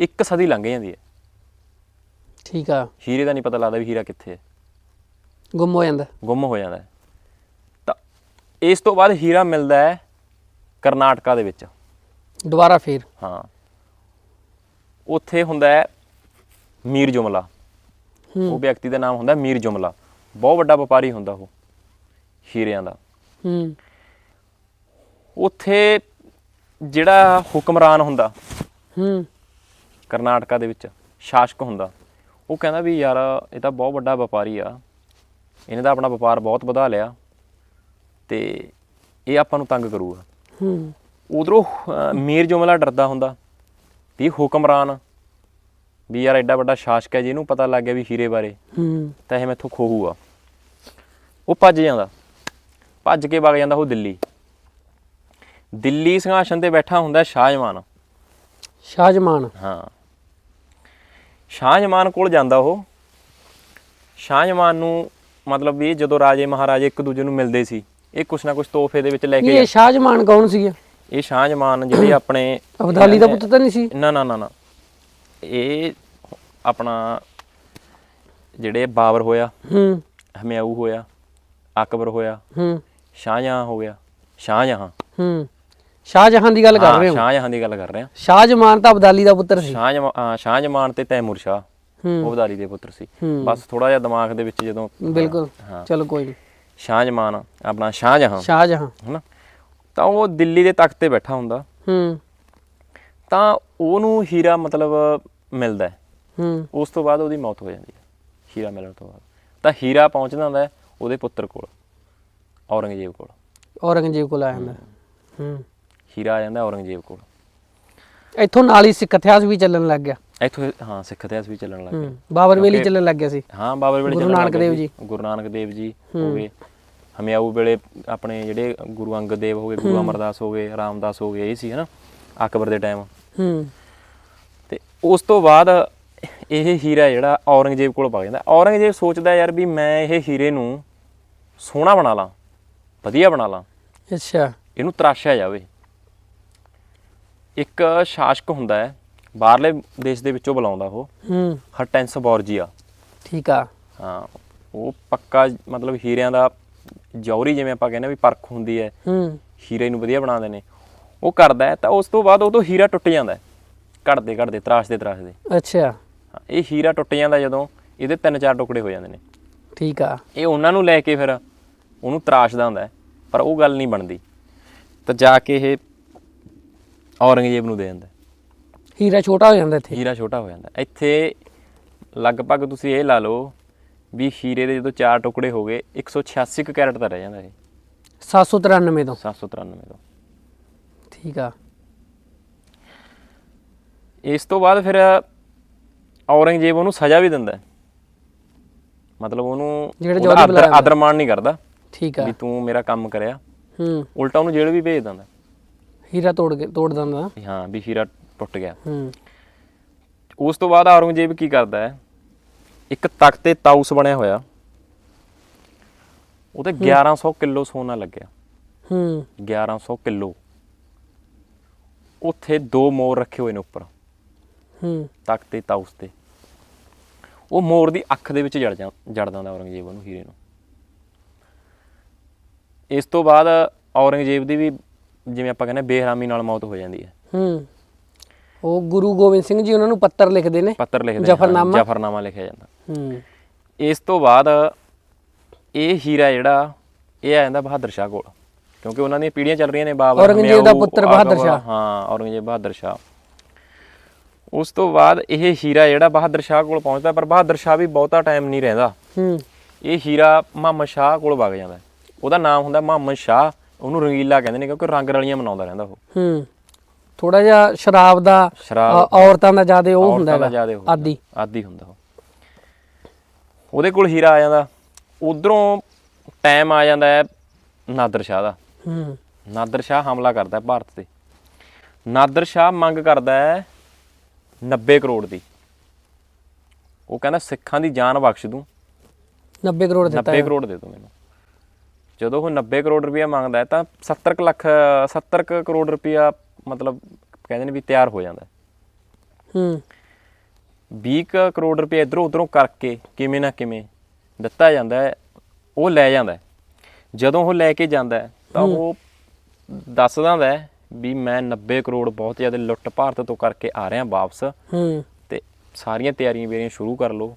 ਇੱਕ ਸਦੀ ਲੰਘ ਜਾਂਦੀ ਹੈ। ਠੀਕ ਆ। ਹੀਰੇ ਦਾ ਨਹੀਂ ਪਤਾ ਲੱਗਦਾ ਵੀ ਹੀਰਾ ਕਿੱਥੇ ਹੈ। ਗੁੰਮ ਹੋ ਜਾਂਦਾ। ਗੁੰਮ ਹੋ ਜਾਂਦਾ ਹੈ। ਤਾਂ ਇਸ ਤੋਂ ਬਾਅਦ ਹੀਰਾ ਮਿਲਦਾ ਹੈ ਕਰਨਾਟਕਾ ਦੇ ਵਿੱਚ। ਦੁਬਾਰਾ ਫੇਰ। ਹਾਂ। ਉੱਥੇ ਹੁੰਦਾ ਹੈ ਮੀਰ ਜੁਮਲਾ। ਉਹ ਵਿਅਕਤੀ ਦਾ ਨਾਮ ਹੁੰਦਾ ਮੀਰ ਜੁਮਲਾ। ਬਹੁਤ ਵੱਡਾ ਵਪਾਰੀ ਹੁੰਦਾ ਉਹ ਹੀਰਿਆਂ ਦਾ। ਹੂੰ। ਉੱਥੇ ਜਿਹੜਾ ਹੁਕਮਰਾਨ ਹੁੰਦਾ ਹੂੰ। ਕਰਨਾਟਕਾ ਦੇ ਵਿੱਚ ਸ਼ਾਸਕ ਹੁੰਦਾ ਉਹ ਕਹਿੰਦਾ ਵੀ ਯਾਰ ਇਹ ਤਾਂ ਬਹੁਤ ਵੱਡਾ ਵਪਾਰੀ ਆ। ਇਹਨੇ ਤਾਂ ਆਪਣਾ ਵਪਾਰ ਬਹੁਤ ਵਧਾ ਲਿਆ ਤੇ ਇਹ ਆਪਾਂ ਨੂੰ ਤੰਗ ਕਰੂਗਾ। ਹੂੰ। ਉਧਰੋਂ ਮੀਰ ਜੁਮਲਾ ਡਰਦਾ ਹੁੰਦਾ ਵੀ ਹੁਕਮਰਾਨ ਵੀ ਯਾਰ ਐਡਾ ਵੱਡਾ ਸ਼ਾਸਕ ਹੈ ਜੀ ਇਹਨੂੰ ਪਤਾ ਲੱਗ ਗਿਆ ਵੀ ਹੀਰੇ ਬਾਰੇ। ਹੂੰ। ਤਾਂ ਇਹ ਮੈਥੋਂ ਖੋਹੂਗਾ। ਉਹ ਭੱਜ ਜਾਂਦਾ। ਭੱਜ ਕੇ ਵਗ ਜਾਂਦਾ ਉਹ ਦਿੱਲੀ। ਦਿੱਲੀ ਸਿੰਘਾਸਨ ਤੇ ਬੈਠਾ ਹੁੰਦਾ ਸ਼ਾਹਜਮਾਨ ਸ਼ਾਹਜਮਾਨ। ਹਾਂ। ਸ਼ਾਹਜਮਾਨ ਕੋਲ ਜਾਂਦਾ ਉਹ। ਸ਼ਾਹਜਮਾਨ ਨੂੰ ਮਤਲਬ ਵੀ ਜਦੋਂ ਰਾਜੇ ਮਹਾਰਾਜੇ ਇੱਕ ਦੂਜੇ ਨੂੰ ਮਿਲਦੇ ਸੀ ਇਹ ਕੁਛ ਨਾ ਕੁਛ ਤੋਹਫੇ ਦੇ ਵਿੱਚ ਲੈ ਕੇ ਇਹ ਸ਼ਾਹਜਮਾਨ ਕੌਣ ਸੀਗਾ? ਇਹ ਸ਼ਾਹਜਮਾਨ ਜਿਹੜੇ ਆਪਣੇ ਅਬਦਾਲੀ ਦਾ ਪੁੱਤ ਤਾਂ ਨਹੀਂ ਸੀ? ਨਾ ਨਾ ਨਾ ਨਾ। ਇਹ ਆਪਣਾ ਜਿਹੜੇ ਬਾਬਰ ਹੋਇਆ ਹੂੰ। ਹਮਿਆਊ ਹੋਇਆ ਅਕਬਰ ਹੋਇਆ ਹੂੰ। ਸ਼ਾਹਜਹਾਂ ਹੋ ਗਿਆ। ਸ਼ਾਹਜਹਾਂ। ਹੂੰ। ਸ਼ਾਹਜਹਾਨ ਦੀ ਗੱਲ ਕਰ ਰਹੇ ਹਾਂ? ਸ਼ਾਹਜਹਾਂ ਦੀ ਗੱਲ ਕਰ ਰਹੇ ਹਾਂ। ਸ਼ਾਹਜਮਾਨ ਤਾਂ ਅਬਦਾਲੀ ਦਾ ਪੁੱਤਰ ਸੀ। ਸ਼ਾਹਜਹਾਂ ਸ਼ਾਹਜਮਾਨ ਤੇ ਤੈਮੂਰ ਸ਼ਾਹ। ਉਹ ਅਬਦਾਲੀ ਦੇ ਪੁੱਤਰ ਸੀ। ਬਸ ਥੋੜਾ ਜਿਹਾ ਦਿਮਾਗ ਦੇ ਵਿੱਚ ਜਦੋਂ ਬਿਲਕੁਲ। ਚਲੋ ਕੋਈ ਨਹੀਂ ਸ਼ਾਹਜਮਾਨ ਆਪਣਾ ਸ਼ਾਹਜਹਾਂ। ਸ਼ਾਹਜਹਾਨ ਹਨਾ? ਤਾਂ ਉਹ ਦਿੱਲੀ ਦੇ ਤਖਤ ਤੇ ਬੈਠਾ ਹੁੰਦਾ। ਹੂੰ। ਤਾਂ ਉਹਨੂੰ ਹੀਰਾ ਮਤਲਬ ਮਿਲਦਾ ਹੈ। ਹੂੰ। ਉਸ ਤੋਂ ਬਾਅਦ ਉਹਦੀ ਮੌਤ ਹੋ ਜਾਂਦੀ ਹੈ ਹੀਰਾ ਮਿਲਣ ਤੋਂ ਬਾਅਦ। ਤਾਂ ਹੀਰਾ ਪਹੁੰਚਦਾ ਹੁੰਦਾ ਹੈ ਉਹਦੇ ਪੁੱਤਰ ਕੋਲ ਔਰੰਗਜ਼ੇਬ ਕੋਲ। ਔਰੰਗਜ਼ੇਬ ਕੋਲ ਆ ਜਾਂਦਾ। ਹੂੰ। ਹੀਰਾ ਆ ਜਾਂਦਾ ਔਰੰਗਜ਼ੇਬ ਕੋਲ। ਇੱਥੋਂ ਨਾਲ ਹੀ ਸਿੱਖ ਇਤਿਹਾਸ ਵੀ ਚੱਲਣ ਲੱਗ ਗਿਆ। ਇੱਥੋਂ ਹਾਂ ਸਿੱਖ ਇਤਿਹਾਸ ਵੀ ਚੱਲਣ ਲੱਗ ਗਿਆ ਬਾਬਰ ਵੇਲੀ ਚੱਲਣ ਲੱਗ ਗਿਆ ਸੀ। ਹਾਂ ਬਾਬਰ ਵੇਲੇ ਗੁਰੂ ਚੱਲਣ ਲੱਗ ਨਾਨਕ ਦੇਵ। ਜੀ। ਗੁਰੂ ਨਾਨਕ ਦੇਵ ਜੀ ਹੋ। ਗਏ। ਹਮਿਆਊ ਵੇਲੇ ਆਪਣੇ ਜਿਹੜੇ ਗੁਰੂ ਅੰਗਦ ਦੇਵ ਹੋ ਗਏ ਗੁਰੂ ਅਮਰਦਾਸ ਹੋ ਗਏ ਰਾਮਦਾਸ ਹੋ ਗਏ ਇਹ ਸੀ ਹਨਾ ਅਕਬਰ ਦੇ ਟਾਈਮ ਹੂੰ। ਤੇ ਉਸ ਤੋਂ ਬਾਅਦ ਇਹ ਹੀਰਾ ਜਿਹੜਾ ਔਰੰਗਜ਼ੇਬ ਕੋਲ ਪਾ ਜਾਂਦਾ। ਔਰੰਗਜ਼ੇਬ ਸੋਚਦਾ ਯਾਰ ਵੀ ਮੈਂ ਇਹ ਹੀਰੇ ਨੂੰ ਸੋਹਣਾ ਬਣਾ ਲਾਂ ਵਧੀਆ ਬਣਾ ਲਾਂ। ਅੱਛਾ। ਇਹਨੂੰ ਤਰਾਸ਼ਿਆ ਜਾਵੇ। ਇੱਕ ਸ਼ਾਸਕ ਹੁੰਦਾ ਹੈ ਬਾਹਰਲੇ ਦੇਸ਼ ਦੇ ਵਿੱਚੋਂ ਬੁਲਾਉਂਦਾ ਉਹ। ਹੂੰ। ਹਰਟੈਂਸ ਬੋਰਜੀਆ। ਠੀਕ ਆ। ਹਾਂ ਉਹ ਪੱਕਾ ਮਤਲਬ ਹੀਰਿਆਂ ਦਾ ਜੌਹਰੀ ਜਿਵੇਂ ਆਪਾਂ ਕਹਿੰਦੇ ਆ ਵੀ ਪਰਖ ਹੁੰਦੀ ਹੈ। ਹੂੰ। ਹੀਰੇ ਨੂੰ ਵਧੀਆ ਬਣਾਉਂਦੇ ਨੇ। ਉਹ ਕਰਦਾ ਹੈ ਤਾਂ ਉਸ ਤੋਂ ਬਾਅਦ ਉਹ ਤੋਂ ਹੀਰਾ ਟੁੱਟ ਜਾਂਦਾ ਹੈ। ਘੜਦੇ ਘੜਦੇ ਤਰਾਸ਼ਦੇ ਤਰਾਸ਼ਦੇ। ਅੱਛਾ। ਇਹ ਹੀਰਾ ਟੁੱਟ ਜਾਂਦਾ ਜਦੋਂ ਇਹਦੇ ਤਿੰਨ ਚਾਰ ਟੁਕੜੇ ਹੋ ਜਾਂਦੇ ਨੇ। ਠੀਕ ਆ। ਇਹ ਉਹਨਾਂ ਨੂੰ ਲੈ ਕੇ ਫਿਰ ਉਹਨੂੰ ਤਰਾਸ਼ਦਾ ਹੁੰਦਾ ਪਰ ਉਹ ਗੱਲ ਨਹੀਂ ਬਣਦੀ। ਤਾਂ ਜਾ ਕੇ ਇਹ ਔਰੰਗਜ਼ੇਬ ਨੂੰ ਦੇ ਦਿੰਦਾ। ਹੀਰਾ ਛੋਟਾ ਹੋ ਜਾਂਦਾ ਇੱਥੇ। ਹੀਰਾ ਛੋਟਾ ਹੋ ਜਾਂਦਾ। ਇੱਥੇ ਲਗਭਗ ਤੁਸੀਂ ਇਹ ਲਾ ਲਓ ਵੀ ਹੀਰੇ ਦੇ ਜਦੋਂ ਚਾਰ ਟੁਕੜੇ ਹੋ ਗਏ 186 ਕੁ ਕੈਰਟ ਦਾ ਰਹਿ ਜਾਂਦਾ ਇਹ। 793 ਤੋਂ। 793 ਤੋਂ। ਠੀਕ ਆ। ਇਸ ਤੋਂ ਬਾਅਦ ਫਿਰ ਔਰੰਗਜ਼ੇਬ ਉਹਨੂੰ ਸਜ਼ਾ ਵੀ ਦਿੰਦਾ। ਮਤਲਬ ਉਹਨੂੰ ਜਿਹੜਾ ਉਹਦਾ ਆਦਰ ਮਾਣ ਨਹੀਂ ਕਰਦਾ ਠੀਕ ਆ। ਵੀ ਤੂੰ ਮੇਰਾ ਕੰਮ ਕਰਿਆ। ਹੂੰ। ਉਲਟਾ ਉਹਨੂੰ ਜੇਲ੍ਹ ਵੀ ਭੇਜ ਦਿੰਦਾ। ਹੀਰਾ ਤੋੜ ਕੇ ਤੋੜ ਦਿੰਦਾ। ਹਾਂ ਵੀ ਹੀਰਾ ਟੁੱਟ ਗਿਆ। ਹੂੰ। ਉਸ ਤੋਂ ਬਾਅਦ ਔਰੰਗਜ਼ੇਬ ਕੀ ਕਰਦਾ ਹੈ? ਇੱਕ ਤਖਤ ਤੇ ਤਾਊਸ ਬਣਿਆ ਹੋਇਆ। ਉਹਤੇ 1100 ਕਿਲੋ ਸੋਨਾ ਲੱਗਿਆ। ਹੂੰ। 1100 ਕਿਲੋ। ਉੱਥੇ ਦੋ ਮੋਰ ਰੱਖੇ ਹੋਏ ਨੇ ਉੱਪਰ। ਹੂੰ। ਤਖਤ ਤੇ ਤਾਊਸ ਤੇ। ਉਹ ਮੋਰ ਦੀ ਅੱਖ ਦੇ ਵਿੱਚ ਜੜ ਜਾ ਜੜ ਦਿੰਦਾ ਔਰੰਗਜ਼ੇਬ ਉਹਨੂੰ ਹੀਰੇ ਨੂੰ। ਇਸ ਤੋਂ ਬਾਅਦ ਔਰੰਗਜ਼ੇਬ ਦੀ ਵੀ ਜਿਵੇਂ ਆਪਾਂ ਕਹਿੰਦੇ ਬੇਹਰਾਮੀ ਨਾਲ ਮੌਤ ਹੋ ਜਾਂਦੀ ਹੈ। ਹੂੰ। ਉਹ ਗੁਰੂ ਗੋਬਿੰਦ ਸਿੰਘ ਜੀ ਉਹਨਾਂ ਨੂੰ ਪੱਤਰ ਲਿਖਦੇ ਨੇ। ਪੱਤਰ ਲਿਖਦੇ ਹਾਂ, ਜ਼ਫ਼ਰਨਾਮਾ? ਜ਼ਫ਼ਰਨਾਮਾ ਲਿਖਿਆ ਜਾਂਦਾ। ਹੂੰ। ਇਸ ਤੋਂ ਬਾਅਦ ਇਹ ਹੀਰਾ ਜਿਹੜਾ ਇਹ ਆ ਜਾਂਦਾ ਬਹਾਦਰ ਸ਼ਾਹ ਕੋਲ। ਕਿਉਂਕਿ ਉਹਨਾਂ ਦੀਆਂ ਪੀੜ੍ਹੀਆਂ ਚੱਲ ਰਹੀਆਂ ਨੇ ਬਾਬਰ ਔਰੰਗਜ਼ੇਬ ਦਾ ਪੁੱਤਰ ਬਹਾਦਰ ਸ਼ਾਹ। ਹਾਂ ਔਰੰਗਜ਼ੇਬ ਬਹਾਦਰ ਸ਼ਾਹ। ਉਸ ਤੋਂ ਬਾਅਦ ਇਹ ਹੀਰਾ ਜਿਹੜਾ ਬਹਾਦਰ ਸ਼ਾਹ ਕੋਲ ਪਹੁੰਚਦਾ ਪਰ ਬਹਾਦਰ ਸ਼ਾਹ ਵੀ ਬਹੁਤਾ ਟਾਈਮ ਨਹੀਂ ਰਹਿੰਦਾ। ਹੂੰ। ਇਹ ਹੀਰਾ ਮੁਹੰਮਦ ਸ਼ਾਹ ਕੋਲ ਵਗ ਜਾਂਦਾ। ਹੈ। ਉਹਦਾ ਨਾਮ ਹੁੰਦਾ ਮੁਹੰਮਦ ਸ਼ਾਹ। ਉਹਨੂੰ ਰੰਗੀਲਾ ਕਹਿੰਦੇ ਨੇ ਕਿਉਂਕਿ ਰੰਗ ਰਲੀਆਂ ਮਨਾਉਂਦਾ ਰਹਿੰਦਾ ਉਹ। ਹੂੰ। ਥੋੜਾ ਜਿਹਾ ਸ਼ਰਾਬ ਦਾ ਸ਼ਰਾਬ ਔਰਤਾਂ ਦਾ ਜ਼ਿਆਦਾ ਉਹ ਹੁੰਦਾ ਹੋ ਆਦੀ। ਆਦੀ ਹੁੰਦਾ ਉਹ। ਉਹਦੇ ਕੋਲ ਹੀਰਾ ਆ ਜਾਂਦਾ ਉਧਰੋਂ ਟਾਈਮ ਆ ਜਾਂਦਾ ਹੈ ਨਾਦਰ ਸ਼ਾਹ ਦਾ। ਹੂੰ। ਨਾਦਰ ਸ਼ਾਹ ਹਮਲਾ ਕਰਦਾ ਹੈ ਭਾਰਤ ਤੇ। ਨਾਦਰ ਸ਼ਾਹ ਮੰਗ ਕਰਦਾ ਹੈ 90 ਕਰੋੜ ਦੀ। ਉਹ ਕਹਿੰਦਾ ਸਿੱਖਾਂ ਦੀ ਜਾਨ ਬਖਸ਼ ਦੂੰ। 90 ਕਰੋੜ ਦਿੱਤਾ 90 ਕਰੋੜ ਦੇ ਦੋ ਮੈਨੂੰ। ਜਦੋਂ ਉਹ 90 ਕਰੋੜ ਰੁਪਇਆ ਮੰਗਦਾ ਹੈ ਤਾਂ 70 ਕੁ ਲੱਖ 70 ਕੁ ਕਰੋੜ ਰੁਪਇਆ ਮਤਲਬ ਕਹਿੰਦੇ ਨੇ ਵੀ ਤਿਆਰ ਹੋ ਜਾਂਦਾ ਹੈ। ਹੂੰ। 20 ਕੁ ਕਰੋੜ ਰੁਪਏ ਇਧਰੋਂ ਉਧਰੋਂ ਕਰਕੇ ਕਿਵੇਂ ਨਾ ਕਿਵੇਂ ਦਿੱਤਾ ਜਾਂਦਾ ਹੈ ਉਹ ਲੈ ਜਾਂਦਾ ਹੈ। ਜਦੋਂ ਉਹ ਲੈ ਕੇ ਜਾਂਦਾ ਹੈ, ਤਾਂ ਉਹ ਦੱਸਦਾ ਹੁੰਦਾ ਹੈ ਵੀ ਮੈਂ 90 ਕਰੋੜ ਬਹੁਤ ਜ਼ਿਆਦਾ ਲੁੱਟ ਭਾਰਤ ਤੋਂ ਕਰਕੇ ਆ ਰਿਹਾ ਵਾਪਸ। ਹੂੰ। ਤੇ ਸਾਰੀਆਂ ਤਿਆਰੀਆਂ ਮੇਰੀਆਂ ਸ਼ੁਰੂ ਕਰ ਲਓ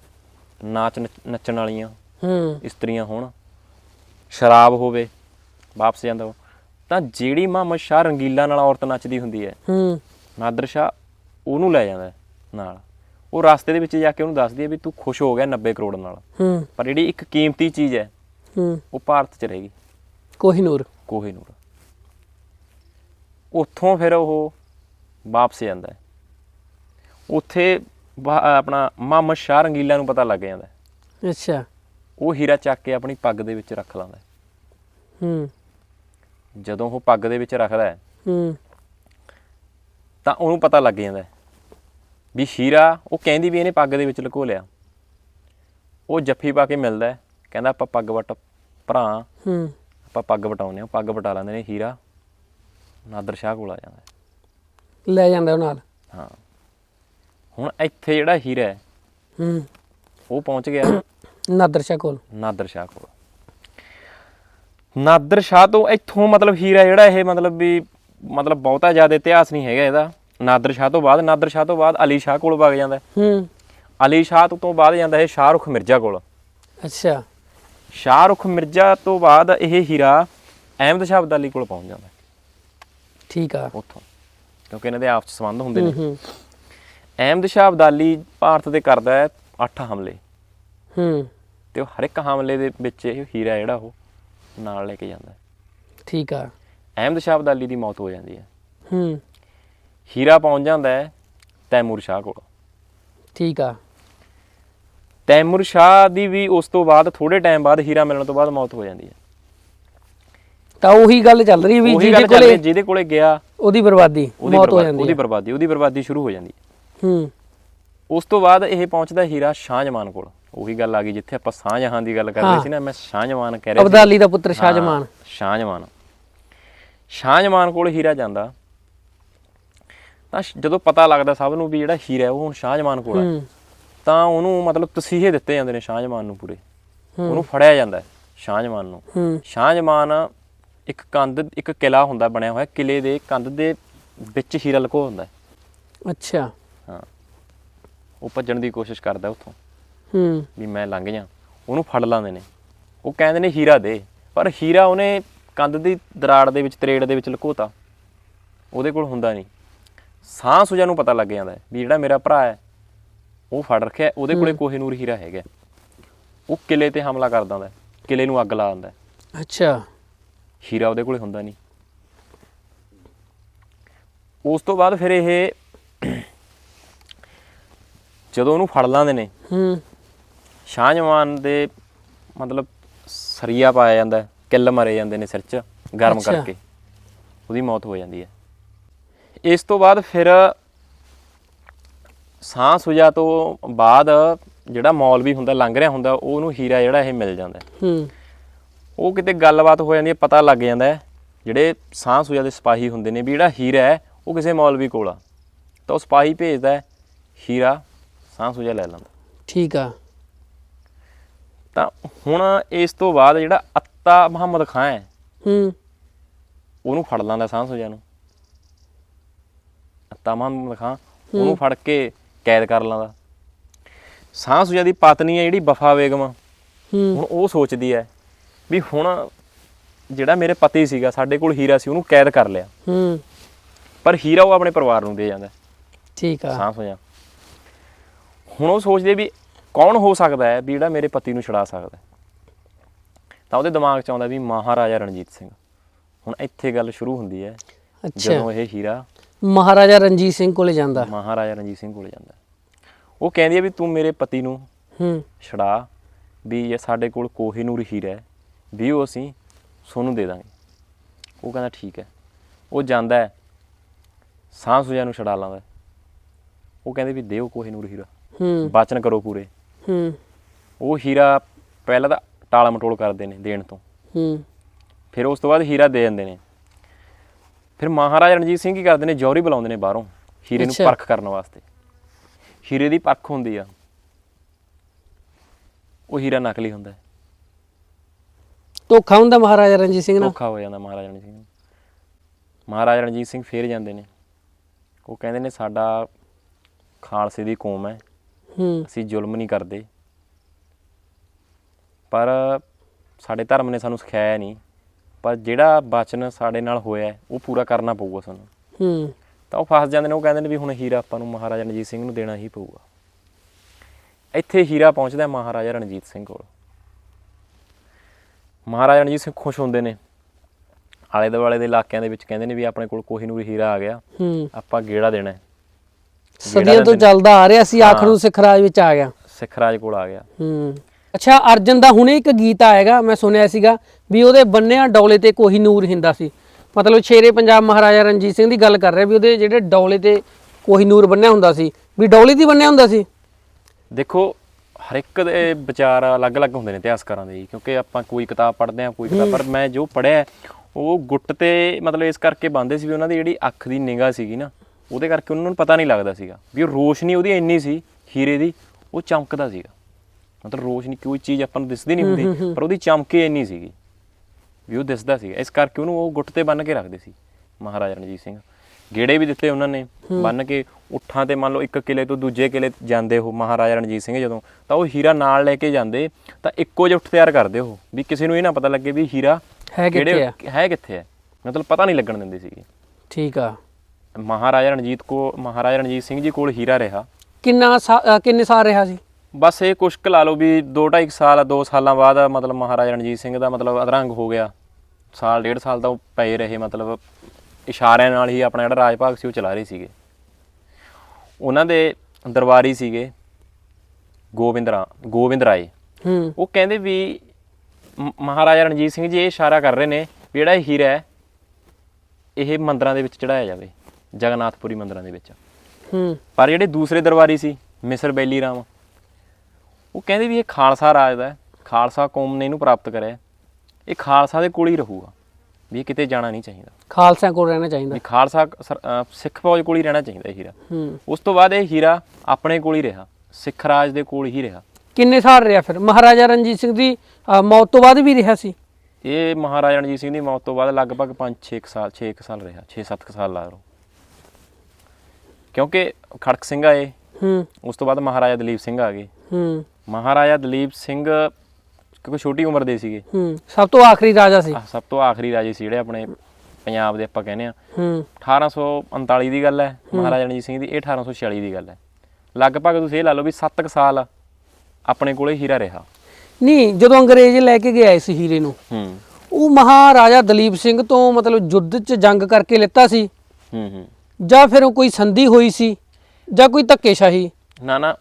ਨਾਚ ਨੱਚ- ਨੱਚਣ ਵਾਲੀਆਂ ਹੂੰ। ਇਸਤਰੀਆਂ ਹੋਣ ਸ਼ਰਾਬ ਹੋਵੇ ਵਾਪਸ ਜਾਂਦਾ ਉਹ। ਤਾਂ ਜਿਹੜੀ ਮੁਹੰਮਦ ਸ਼ਾਹ ਰੰਗੀਲਾ ਨਾਲ ਔਰਤ ਨੱਚਦੀ ਹੁੰਦੀ ਹੈ ਹੂੰ। ਨਾਦਰ ਸ਼ਾਹ ਉਹਨੂੰ ਲੈ ਜਾਂਦਾ ਹੈ ਨਾਲ। ਉਹ ਰਸਤੇ ਦੇ ਵਿੱਚ ਜਾ ਕੇ ਉਹਨੂੰ ਦੱਸਦੀ ਹੈ ਵੀ ਤੂੰ ਖੁਸ਼ ਹੋ ਗਿਆ 90 ਕਰੋੜ ਨਾਲ। ਹੂੰ। ਪਰ ਜਿਹੜੀ ਇੱਕ ਕੀਮਤੀ ਚੀਜ਼ ਹੈ ਹੂੰ। ਉਹ ਭਾਰਤ 'ਚ ਰਹੇਗੀ। ਕੋਹੀਨੂਰ ਕੋਹੀਨੂਰ ਉੱਥੋਂ ਫਿਰ ਉਹ ਵਾਪਸ ਜਾਂਦਾ ਹੈ। ਉੱਥੇ ਆਪਣਾ ਮੁਹੰਮਦ ਸ਼ਾਹ ਰੰਗੀਲਾ ਨੂੰ ਪਤਾ ਲੱਗ ਜਾਂਦਾ। ਅੱਛਾ। ਉਹ ਹੀਰਾ ਚੱਕ ਕੇ ਆਪਣੀ ਪੱਗ ਦੇ ਵਿੱਚ ਰੱਖ ਲੈਂਦਾ ਹੈ। ਜਦੋਂ ਉਹ ਪੱਗ ਦੇ ਵਿੱਚ ਰੱਖਦਾ ਹੈ ਹੂੰ। ਤਾਂ ਉਹਨੂੰ ਪਤਾ ਲੱਗ ਜਾਂਦਾ ਹੈ ਵੀ ਹੀਰਾ ਉਹ ਕਹਿੰਦੀ ਵੀ ਇਹਨੇ ਪੱਗ ਦੇ ਵਿੱਚ ਲੁਕੋ ਲਿਆ। ਉਹ ਜੱਫੀ ਪਾ ਕੇ ਮਿਲਦਾ ਹੈ ਕਹਿੰਦਾ ਆਪਾਂ ਪੱਗ ਵਟ ਭਰਾ। ਹੂੰ। ਆਪਾਂ ਪੱਗ ਵਟਾਉਂਦੇ ਹਾਂ ਪੱਗ ਵਟਾ ਲੈਂਦੇ ਨੇ ਹੀਰਾ ਨਾਦਰ ਸ਼ਾਹ ਕੋਲ ਆ ਜਾਂਦਾ ਹੈ। ਲੈ ਜਾਂਦਾ ਉਹ ਨਾਲ। ਹਾਂ। ਹੁਣ ਇੱਥੇ ਜਿਹੜਾ ਹੀਰਾ ਹੈ ਹੂੰ। ਉਹ ਪਹੁੰਚ ਗਿਆ ਨਾਦਰ ਸ਼ਾਹ ਕੋਲ। ਨਾਦਰ ਸ਼ਾਹ ਕੋਲ। ਨਾਦਰ ਸ਼ਾਹ ਤੋਂ ਇੱਥੋਂ ਮਤਲਬ ਹੀਰਾ ਜਿਹੜਾ ਇਹ ਮਤਲਬ ਵੀ ਮਤਲਬ ਬਹੁਤਾ ਜ਼ਿਆਦਾ ਇਤਿਹਾਸ ਨਹੀਂ ਹੈਗਾ ਇਹਦਾ। ਨਾਦਰ ਸ਼ਾਹ ਤੋਂ ਬਾਅਦ ਨਾਦਰ ਸ਼ਾਹ ਤੋਂ ਬਾਅਦ ਅਲੀ ਸ਼ਾਹ ਕੋਲ ਵਗ ਜਾਂਦਾ। ਹੈ। ਅਲੀ ਸ਼ਾਹ ਤੋਂ ਬਾਅਦ ਜਾਂਦਾ ਇਹ ਸ਼ਾਹਰੁਖ ਮਿਰਜ਼ਾ ਕੋਲ। ਅੱਛਾ। ਸ਼ਾਹਰੁਖ ਮਿਰਜ਼ਾ ਤੋਂ ਬਾਅਦ ਇਹ ਹੀਰਾ ਅਹਿਮਦ ਸ਼ਾਹ ਅਬਦਾਲੀ ਕੋਲ ਪਹੁੰਚ ਜਾਂਦਾ। ਠੀਕ ਆ। ਉੱਥੋਂ। ਕਿਉਂਕਿ ਇਹਨਾਂ ਦੇ ਆਪਸ ਸੰਬੰਧ ਹੁੰਦੇ ਨੇ। ਹੂੰ ਅਹਿਮਦ ਸ਼ਾਹ ਅਬਦਾਲੀ ਭਾਰਤ ਤੇ ਕਰਦਾ ਹੈ 8 ਹਮਲੇ। ਹੂੰ। ਤੇ ਉਹ ਹਰ ਇੱਕ ਹਮਲੇ ਦੇ ਵਿੱਚ ਇਹ ਹੀਰਾ ਜਿਹੜਾ ਉਹ ਨਾਲ ਲੈ ਕੇ ਜਾਂਦਾ। ਹੈ ਠੀਕ ਆ। ਅਹਿਮਦ ਸ਼ਾਹ ਅਬਦਾਲੀ ਦੀ ਮੌਤ ਹੋ ਜਾਂਦੀ ਹੈ। ਹੂੰ। ਹੀਰਾ ਪਹੁੰਚ ਜਾਂਦਾ ਹੈ ਤੈਮੂਰ ਸ਼ਾਹ ਕੋਲ। ਠੀਕ ਆ। ਤੈਮੂਰ ਸ਼ਾਹ ਦੀ ਵੀ ਉਸ ਤੋਂ ਬਾਅਦ ਥੋੜੇ ਟਾਈਮ ਬਾਅਦ ਹੀਰਾ ਮਿਲਣ ਤੋਂ ਬਾਅਦ ਮੌਤ ਹੋ ਜਾਂਦੀ ਹੈ। ਤਾਂ ਉਹੀ ਗੱਲ ਚੱਲ ਰਹੀ ਵੀ ਉਹੀ ਜਿਹਦੇ ਗੱਲ ਚੱਲ ਰਹੀ ਕੋਲੇ ਹੈ, ਜਿਹਦੇ ਕੋਲੇ ਗਿਆ। ਉਹਦੀ ਬਰਬਾਦੀ ਉਹਦੀ ਮੌਤ ਹੋ ਬਰਬਾਦੀ ਜਾਂਦੀ ਉਹਦੀ ਹੈ। ਬਰਬਾਦੀ ਉਹਦੀ ਬਰਬਾਦੀ ਸ਼ੁਰੂ ਹੋ ਜਾਂਦੀ ਹੈ। ਹੂੰ। ਉਸ ਤੋਂ ਬਾਅਦ ਇਹ ਪਹੁੰਚਦਾ ਹੀਰਾ ਸ਼ਾਹਜਮਾਨ ਕੋਲ। ਉਹੀ ਗੱਲ ਆ ਗਈ ਜਿੱਥੇ ਆਪਾਂ ਸ਼ਾਹਜਹਾਨ ਦੀ ਗੱਲ ਕਰ ਰਹੇ ਹਾਂ। ਸੀ ਨਾ ਮੈਂ ਸ਼ਾਹਜਮਾਨ ਕਹਿ ਰਿਹਾ ਸੀ। ਅਬਦਾਲੀ ਦਾ ਪੁੱਤਰ ਸ਼ਾਹਜਮਾਨ ਹਾਂ, ਸ਼ਾਹਜਮਾਨ। ਸ਼ਾਹਜਮਾਨ ਕੋਲ ਹੀਰਾ ਜਾਂਦਾ। ਤਾਂ ਜਦੋਂ ਪਤਾ ਲੱਗਦਾ ਸਭ ਨੂੰ ਵੀ ਜਿਹੜਾ ਹੀਰਾ ਉਹ ਹੁਣ ਸ਼ਾਹਜਮਾਨ ਕੋਲ ਹੈ। ਤਾਂ ਉਹਨੂੰ ਮਤਲਬ ਤਸੀਹੇ ਦਿੱਤੇ ਜਾਂਦੇ ਨੇ ਸ਼ਾਹਜਮਾਨ ਨੂੰ ਪੂਰੇ। ਉਹਨੂੰ ਫੜਿਆ ਜਾਂਦਾ ਹੈ ਸ਼ਾਹਜਮਾਨ ਨੂੰ। ਹੂੰ। ਸ਼ਾਹਜਮਾਨ ਇੱਕ ਕੰਧ ਇੱਕ ਕਿਲਾ ਹੁੰਦਾ ਬਣਿਆ ਹੋਇਆ। ਕਿਲੇ ਦੇ ਕੰਧ ਦੇ ਵਿੱਚ ਹੀਰਾ ਲੁਕੋ ਹੁੰਦਾ ਹੈ। ਅੱਛਾ। ਹਾਂ। ਉਹ ਭੱਜਣ ਦੀ ਕੋਸ਼ਿਸ਼ ਕਰਦਾ ਉੱਥੋਂ। ਹੂੰ। ਵੀ ਮੈਂ ਲੰਘ ਜਾ। ਉਹਨੂੰ ਫੜ ਲਾਂਦੇ ਨੇ। ਉਹ ਕਹਿੰਦੇ ਨੇ ਹੀਰਾ ਦੇ। ਪਰ ਹੀਰਾ ਉਹਨੇ ਕੰਧ ਦੀ ਦਰਾੜ ਦੇ ਵਿੱਚ ਤਰੇੜ ਦੇ ਵਿੱਚ ਲੁਕੋਤਾ। ਉਹਦੇ ਕੋਲ ਹੁੰਦਾ ਨਹੀਂ। ਸਾਹ ਸੁਜਾ ਨੂੰ ਪਤਾ ਲੱਗ ਜਾਂਦਾ ਵੀ ਜਿਹੜਾ ਮੇਰਾ ਭਰਾ ਹੈ ਉਹ ਫੜ ਰੱਖਿਆ। ਉਹਦੇ ਕੋਲੇ ਕੋਹੇਨੂਰ ਹੀਰਾ ਹੈਗਾ ਉਹ ਕਿਲੇ ਤੇ ਹਮਲਾ ਕਰ ਦਿੰਦਾ ਕਿਲੇ ਨੂੰ ਅੱਗ ਲਾ ਦਿੰਦਾ। ਅੱਛਾ। ਹੀਰਾ ਉਹਦੇ ਕੋਲੇ ਹੁੰਦਾ ਨਹੀਂ। ਉਸ ਤੋਂ ਬਾਅਦ ਫਿਰ ਇਹ ਜਦੋਂ ਉਹਨੂੰ ਫੜ ਲਾਂਦੇ ਨੇ ਹੂੰ। ਸ਼ਾਹਜਵਾਨ ਦੇ ਮਤਲਬ ਸਰੀਆ ਪਾਇਆ ਜਾਂਦਾ ਹੈ, ਕਿੱਲ ਮਾਰੇ ਜਾਂਦੇ ਨੇ ਸਿਰ 'ਚ ਗਰਮ ਅੱਛਾ। ਕਰਕੇ। ਉਹਦੀ ਮੌਤ ਹੋ ਜਾਂਦੀ ਹੈ। ਇਸ ਤੋਂ ਬਾਅਦ ਫਿਰ ਸਾਹ ਸੁਜਾ ਤੋਂ ਬਾਅਦ ਜਿਹੜਾ ਮੌਲਵੀ ਹੁੰਦਾ ਲੰਘ ਰਿਹਾ ਹੁੰਦਾ ਉਹਨੂੰ ਹੀਰਾ ਜਿਹੜਾ ਇਹ ਮਿਲ ਜਾਂਦਾ ਹੈ। ਹੂੰ। ਉਹ ਕਿਤੇ ਗੱਲਬਾਤ ਹੋ ਜਾਂਦੀ ਹੈ ਪਤਾ ਲੱਗ ਜਾਂਦਾ ਹੈ ਜਿਹੜੇ ਸਾਹ ਸੁਜਾ ਦੇ ਸਿਪਾਹੀ ਹੁੰਦੇ ਨੇ ਵੀ ਜਿਹੜਾ ਹੀਰਾ ਹੈ ਉਹ ਕਿਸੇ ਮੌਲਵੀ ਕੋਲ ਆ। ਤਾਂ ਉਹ ਸਿਪਾਹੀ ਭੇਜਦਾ ਹੈ ਹੀਰਾ ਸਾਹ ਸੁਜਾ ਲੈ ਲੈਂਦਾ। ਠੀਕ ਆ। ਤਾਂ ਹੁਣ ਇਸ ਤੋਂ ਬਾਅਦ ਜਿਹੜਾ ਅੱਤਾ ਮੁਹੰਮਦ ਖਾਨ ਹੈ ਹੂੰ। ਉਹਨੂੰ ਫੜ ਲੈਂਦਾ ਸਾਹ ਸੁਜਾ ਨੂੰ। ਅੱਤਾ ਮੁਹੰਮਦ ਖਾਨ ਉਹਨੂੰ ਫੜ ਕੇ ਕੈਦ ਕਰ ਲੈਂਦਾ। ਸਾਹ ਸੁਜਾ ਦੀ ਪਤਨੀ ਹੈ ਜਿਹੜੀ ਵਫਾ ਬੇਗਮ। ਹੂੰ। ਹੁਣ ਉਹ ਸੋਚਦੀ ਹੈ ਵੀ ਹੁਣ ਜਿਹੜਾ ਮੇਰੇ ਪਤੀ ਸੀਗਾ ਸਾਡੇ ਕੋਲ ਹੀਰਾ ਸੀ ਉਹਨੂੰ ਕੈਦ ਕਰ ਲਿਆ। ਹੂੰ। ਪਰ ਹੀਰਾ ਉਹ ਆਪਣੇ ਪਰਿਵਾਰ ਨੂੰ ਦੇ ਜਾਂਦਾ। ਠੀਕ ਆ। ਸਾਹ ਸੁਜਾ ਹੁਣ ਉਹ ਸੋਚਦੇ ਵੀ ਕੌਣ ਹੋ ਸਕਦਾ ਹੈ ਵੀ ਜਿਹੜਾ ਮੇਰੇ ਪਤੀ ਨੂੰ ਛੁਡਾ ਸਕਦਾ। ਤਾਂ ਉਹਦੇ ਦਿਮਾਗ 'ਚ ਆਉਂਦਾ ਵੀ ਮਹਾਰਾਜਾ ਰਣਜੀਤ ਸਿੰਘ। ਹੁਣ ਇੱਥੇ ਗੱਲ ਸ਼ੁਰੂ ਹੁੰਦੀ ਹੈ ਜਦੋਂ ਇਹ ਹੀਰਾ ਮਹਾਰਾਜਾ ਰਣਜੀਤ ਸਿੰਘ ਕੋਲੇ ਜਾਂਦਾ। ਮਹਾਰਾਜਾ ਰਣਜੀਤ ਸਿੰਘ ਕੋਲ ਜਾਂਦਾ। ਉਹ ਕਹਿੰਦੀ ਹੈ ਵੀ ਤੂੰ ਮੇਰੇ ਪਤੀ ਨੂੰ ਹੂੰ। ਛੁਡਾ ਵੀ ਇਹ ਸਾਡੇ ਕੋਲ ਕੋਹੀਨੂਰ ਹੀਰਾ ਹੈ ਵੀ ਉਹ ਅਸੀਂ ਸੋਨੂੰ ਦੇ ਦਾਂਗੇ। ਉਹ ਕਹਿੰਦਾ ਠੀਕ ਹੈ। ਉਹ ਜਾਂਦਾ ਹੈ ਸਾਹ ਸੁਜਾ ਨੂੰ ਲਾਂਦਾ ਹੈ। ਉਹ ਕਹਿੰਦੇ ਵੀ ਦਿਓ ਕੋਹੀਨੂਰ ਹੀਰਾ। ਹੂੰ। ਬਚਨ ਕਰੋ ਪੂਰੇ। ਹੂੰ ਉਹ ਹੀਰਾ ਪਹਿਲਾਂ ਤਾਂ ਟਾਲ ਮਟੋਲ ਕਰਦੇ ਨੇ ਦੇਣ ਤੋਂ। ਹੂੰ। ਫਿਰ ਉਸ ਤੋਂ ਬਾਅਦ ਹੀਰਾ ਦੇ ਦਿੰਦੇ ਨੇ। ਫਿਰ ਮਹਾਰਾਜਾ ਰਣਜੀਤ ਸਿੰਘ ਕੀ ਕਰਦੇ ਨੇ? ਜੌਹਰੀ ਬੁਲਾਉਂਦੇ ਨੇ ਬਾਹਰੋਂ ਹੀਰੇ ਨੂੰ। ਪਰਖ ਕਰਨ ਵਾਸਤੇ। ਹੀਰੇ ਦੀ ਪਰਖ ਹੁੰਦੀ ਆ। ਉਹ ਹੀਰਾ ਨਕਲੀ ਹੁੰਦਾ ਹੈ। ਧੋਖਾ ਹੁੰਦਾ ਮਹਾਰਾਜਾ ਰਣਜੀਤ ਸਿੰਘ ਨਾਲ? ਧੋਖਾ ਹੋ ਜਾਂਦਾ ਮਹਾਰਾਜਾ ਰਣਜੀਤ ਸਿੰਘ ਨੂੰ ਮਹਾਰਾਜਾ ਰਣਜੀਤ ਸਿੰਘ ਫੇਰ ਜਾਂਦੇ ਨੇ। ਉਹ ਕਹਿੰਦੇ ਨੇ ਸਾਡਾ ਖਾਲਸੇ ਦੀ ਕੌਮ ਹੈ। ਹੂੰ। ਅਸੀਂ ਜ਼ੁਲਮ ਨਹੀਂ ਕਰਦੇ। ਪਰ ਸਾਡੇ ਧਰਮ ਨੇ ਸਾਨੂੰ ਸਿਖਾਇਆ ਨਹੀਂ। ਪਰ ਜਿਹੜਾ ਬਚਨ ਸਾਡੇ ਨਾਲ ਹੋਇਆ ਉਹ ਪੂਰਾ ਕਰਨਾ ਪਊਗਾ ਸਾਨੂੰ। ਹੂੰ। ਤਾਂ ਉਹ ਫਸ ਜਾਂਦੇ ਨੇ ਉਹ ਕਹਿੰਦੇ ਨੇ ਵੀ ਹੁਣ ਹੀਰਾ ਆਪਾਂ ਨੂੰ ਮਹਾਰਾਜਾ ਰਣਜੀਤ ਸਿੰਘ ਨੂੰ ਦੇਣਾ ਹੀ ਪਊਗਾ। ਇੱਥੇ ਹੀਰਾ ਪਹੁੰਚਦਾ ਮਹਾਰਾਜਾ ਰਣਜੀਤ ਸਿੰਘ ਕੋਲ। ਮਹਾਰਾਜਾ ਰਣਜੀਤ ਸਿੰਘ ਖੁਸ਼ ਹੁੰਦੇ ਨੇ। ਆਲੇ ਦੁਆਲੇ ਦੇ ਇਲਾਕਿਆਂ ਦੇ ਵਿੱਚ ਕਹਿੰਦੇ ਨੇ ਵੀ ਆਪਣੇ ਕੋਲ ਕੋਹੀਨੂਰ ਹੀਰਾ ਆ ਗਿਆ। ਹੂੰ। ਆਪਾਂ ਗੇੜਾ ਦੇਣਾ ਹੈ। ਸਦੀਆਂ ਤੋਂ ਚੱਲਦਾ ਆ ਰਿਹਾ ਸੀ ਆਖਰ ਨੂੰ ਸਿੱਖ ਰਾਜ ਵਿੱਚ ਆ ਗਿਆ। ਸਿੱਖ ਰਾਜ ਕੋਲ ਆ ਗਿਆ। ਹੂੰ। ਅੱਛਾ ਅਰਜਨ ਦਾ ਹੁਣੇ ਇੱਕ ਗੀਤ ਆਏਗਾ ਮੈਂ ਸੁਣਿਆ ਸੀਗਾ ਵੀ ਉਹਦੇ ਬੰਨਿਆ ਡੌਲੇ ਤੇ ਕੋਈ ਨੂਰ ਹਿੰਦਾ ਸੀ। ਮਤਲਬ ਸ਼ੇਰੇ ਪੰਜਾਬ ਮਹਾਰਾਜਾ ਰਣਜੀਤ ਸਿੰਘ ਦੀ ਗੱਲ ਕਰ ਰਿਹਾ ਵੀ ਉਹਦੇ ਜਿਹੜੇ ਡੌਲੇ ਤੇ ਕੋਈ ਨੂਰ ਬੰਨਿਆ ਹੁੰਦਾ ਸੀ ਵੀ ਡੌਲੇ ਦੀ ਬੰਨਿਆ ਹੁੰਦਾ ਸੀ? ਦੇਖੋ ਹਰ ਇੱਕ ਦੇ ਵਿਚਾਰ ਅਲੱਗ-ਅਲੱਗ ਹੁੰਦੇ ਨੇ ਇਤਿਹਾਸਕਾਰਾਂ ਦੇ ਕਿਉਂਕਿ ਆਪਾਂ ਕੋਈ ਕਿਤਾਬ ਪੜ੍ਹਦੇ ਆ ਕੋਈ ਕਿਤਾਬ ਪਰ ਮੈਂ ਜੋ ਪੜ੍ਹਿਆ ਉਹ ਗੁੱਟ ਤੇ ਮਤਲਬ ਇਸ ਕਰਕੇ ਬੰਦੇ ਸੀ ਵੀ ਉਹਨਾਂ ਦੀ ਜਿਹੜੀ ਅੱਖ ਦੀ ਨਿਗਾਹ ਸੀਗੀ ਨਾ ਉਹਦੇ ਕਰਕੇ ਉਹਨਾਂ ਨੂੰ ਪਤਾ ਨਹੀਂ ਲੱਗਦਾ ਸੀਗਾ ਵੀ ਉਹ ਰੋਸ਼ਨੀ ਉਹਦੀ ਇੰਨੀ ਸੀ ਹੀਰੇ ਦੀ ਉਹ ਚਮਕਦਾ ਸੀਗਾ। ਮਤਲਬ ਰੋਸ਼ਨੀ ਕੋਈ ਚੀਜ਼ ਆਪਾਂ ਨੂੰ ਦਿਸਦੀ ਨਹੀਂ ਹੁੰਦੀ ਪਰ ਉਹਦੀ ਚਮਕੇ ਇੰਨੀ ਸੀਗੀ ਵੀ ਉਹ ਦਿਸਦਾ ਸੀਗਾ। ਇਸ ਕਰਕੇ ਉਹਨੂੰ ਉਹ ਗੁੱਟ ਤੇ ਬੰਨ ਕੇ ਰੱਖਦੇ ਸੀ ਮਹਾਰਾਜਾ ਰਣਜੀਤ ਸਿੰਘ। ਗੇੜੇ ਵੀ ਦਿੱਤੇ ਉਹਨਾਂ ਨੇ ਬੰਨ ਕੇ ਉੱਠਾਂ ਤੇ ਮੰਨ ਲਓ ਇੱਕ ਕਿਲੇ ਤੋਂ ਦੂਜੇ ਕਿਲੇ ਜਾਂਦੇ ਉਹ ਮਹਾਰਾਜਾ ਰਣਜੀਤ ਸਿੰਘ ਜਦੋਂ ਤਾਂ ਉਹ ਹੀਰਾ ਨਾਲ ਲੈ ਕੇ ਜਾਂਦੇ ਤਾਂ ਇੱਕੋ ਜਿਹਾ ਉੱਠ ਤਿਆਰ ਕਰਦੇ ਉਹ ਵੀ ਕਿਸੇ ਨੂੰ ਇਹ ਨਾ ਪਤਾ ਲੱਗੇ ਵੀ ਹੀਰਾ ਹੈ ਕਿੱਥੇ ਹੈ ਕਿੱਥੇ ਹੈ ਮਤਲਬ ਪਤਾ ਨਹੀਂ ਲੱਗਣ ਦਿੰਦੇ ਸੀਗੇ। ਠੀਕ ਆ। ਮਹਾਰਾਜਾ ਰਣਜੀਤ ਕੋ ਮਹਾਰਾਜਾ ਰਣਜੀਤ ਸਿੰਘ ਜੀ ਕੋਲ ਹੀਰਾ ਰਿਹਾ। ਕਿੰਨਾ ਸਾ- ਅ, ਕਿੰਨੇ ਸਾਲ ਰਿਹਾ ਸੀ ਬਸ ਇਹ ਕੁਛ ਕੁ ਲਾ ਲਓ ਵੀ 2.5 ਸਾਲ 2 ਸਾਲਾਂ ਬਾਅਦ ਮਤਲਬ ਮਹਾਰਾਜਾ ਰਣਜੀਤ ਸਿੰਘ ਦਾ ਮਤਲਬ ਅਧਰੰਗ ਹੋ ਗਿਆ। ਸਾਲ ਡੇਢ ਸਾਲ ਤਾਂ ਉਹ ਪਏ ਰਹੇ ਮਤਲਬ ਇਸ਼ਾਰਿਆਂ ਨਾਲ ਹੀ ਆਪਣਾ ਜਿਹੜਾ ਰਾਜ ਭਾਗ ਸੀ ਉਹ ਚਲਾ ਰਹੇ ਸੀਗੇ। ਉਹਨਾਂ ਦੇ ਦਰਬਾਰੀ ਸੀਗੇ ਗੋਬਿੰਦ ਰਾ ਗੋਬਿੰਦ ਰਾਏ। ਹੂੰ। ਉਹ ਕਹਿੰਦੇ ਵੀ ਮ- ਮਹਾਰਾਜਾ ਰਣਜੀਤ ਸਿੰਘ ਜੀ ਇਹ ਇਸ਼ਾਰਾ ਕਰ ਰਹੇ ਨੇ ਵੀ ਜਿਹੜਾ ਇਹ ਹੀਰਾ ਹੈ ਇਹ ਮੰਦਰਾਂ ਦੇ ਵਿੱਚ ਚੜਾਇਆ ਜਾਵੇ। ਜਗਨਨਾਥਪੁਰੀ ਮੰਦਰਾਂ ਦੇ ਵਿੱਚ। ਹੂੰ। ਪਰ ਜਿਹੜੇ ਦੂਸਰੇ ਦਰਬਾਰੀ ਸੀ ਮਿਸਰ ਬੈਲੀ ਰਾਮ ਉਹ ਕਹਿੰਦੇ ਵੀ ਇਹ ਖਾਲਸਾ ਰਾਜ ਦਾ ਹੈ, ਖਾਲਸਾ ਕੌਮ ਨੇ ਇਹਨੂੰ ਪ੍ਰਾਪਤ ਕਰਿਆ ਇਹ ਖਾਲਸਾ ਦੇ ਕੋਲ ਹੀ ਰਹੂਗਾ ਵੀ ਇਹ ਕਿਤੇ ਜਾਣਾ ਨਹੀਂ ਚਾਹੀਦਾ। ਖਾਲਸਾ ਕੋਲ ਰਹਿਣਾ ਚਾਹੀਦਾ। ਵੀ ਖਾਲਸਾ ਸਿੱਖ ਫੌਜ ਕੋਲ ਹੀ ਰਹਿਣਾ ਚਾਹੀਦਾ ਇਹ ਹੀਰਾ। ਹੂੰ। ਉਸ ਤੋਂ ਬਾਅਦ ਇਹ ਹੀਰਾ ਆਪਣੇ ਕੋਲ ਹੀ ਰਿਹਾ ਸਿੱਖ ਰਾਜ ਦੇ ਕੋਲ ਹੀ ਰਿਹਾ। ਕਿੰਨੇ ਸਾਲ ਰਿਹਾ ਫਿਰ? ਮਹਾਰਾਜਾ ਰਣਜੀਤ ਸਿੰਘ ਦੀ ਮੌਤ ਤੋਂ ਬਾਅਦ ਵੀ ਰਿਹਾ ਸੀ? ਇਹ ਮਹਾਰਾਜਾ ਰਣਜੀਤ ਸਿੰਘ ਦੀ ਮੌਤ ਤੋਂ ਬਾਅਦ ਲਗਭਗ 5-6 ਸਾਲ 6 ਸਾਲ ਰਿਹਾ 6-7 ਸਾਲ ਲਾ ਲਓ। ਕਿਉਂਕਿ ਖੜਕ ਸਿੰਘ ਆਏ ਹੂੰ। ਉਸ ਤੋਂ ਬਾਅਦ ਮਹਾਰਾਜਾ ਦਲੀਪ ਸਿੰਘ ਆ ਗਏ। ਹੂੰ। ਮਹਾਰਾਜਾ ਦਲੀਪ ਸਿੰਘ ਕਿਉਂਕਿ ਛੋਟੀ ਉਮਰ ਦੇ ਸੀਗੇ। ਹੂੰ। ਸਭ ਤੋਂ ਆਖਰੀ ਰਾਜਾ ਸੀ। ਆਹ ਸਭ ਤੋਂ ਆਖਰੀ ਰਾਜੇ ਸੀ ਜਿਹੜੇ ਆਪਣੇ ਪੰਜਾਬ ਦੇ ਆਪਾਂ ਕਹਿੰਦੇ ਆ। ਹੂੰ। 1839 ਦੀ ਗੱਲ ਹੈ ਮਹਾਰਾਜਾ ਰਣਜੀਤ ਸਿੰਘ ਦੀ ਇਹ 1846 ਦੀ ਗੱਲ ਹੈ। ਲਗਭਗ ਤੁਸੀਂ ਇਹ ਲਾ ਲਓ ਵੀ 7 ਸਾਲ ਆਪਣੇ ਕੋਲੇ ਹੀਰਾ ਰਿਹਾ। ਨਹੀਂ ਜਦੋਂ ਅੰਗਰੇਜ਼ ਲੈ ਕੇ ਗਏ ਇਸ ਹੀਰੇ ਨੂੰ ਹੂੰ। ਉਹ ਮਹਾਰਾਜਾ ਦਲੀਪ ਸਿੰਘ ਤੋਂ ਮਤਲਬ ਯੁੱਧ 'ਚ ਜੰਗ ਕਰਕੇ ਲਿੱਤਾ ਸੀ। ਹੂੰ ਹੂੰ। ਜਾਂ ਫਿਰ ਉਹ ਕੋਈ ਸੰਧੀ ਹੋਈ ਸੀ ਜਾਂ ਕੋਈ ਧੱਕੇਸ਼ਾਹੀ? ਨਾ ਨਾ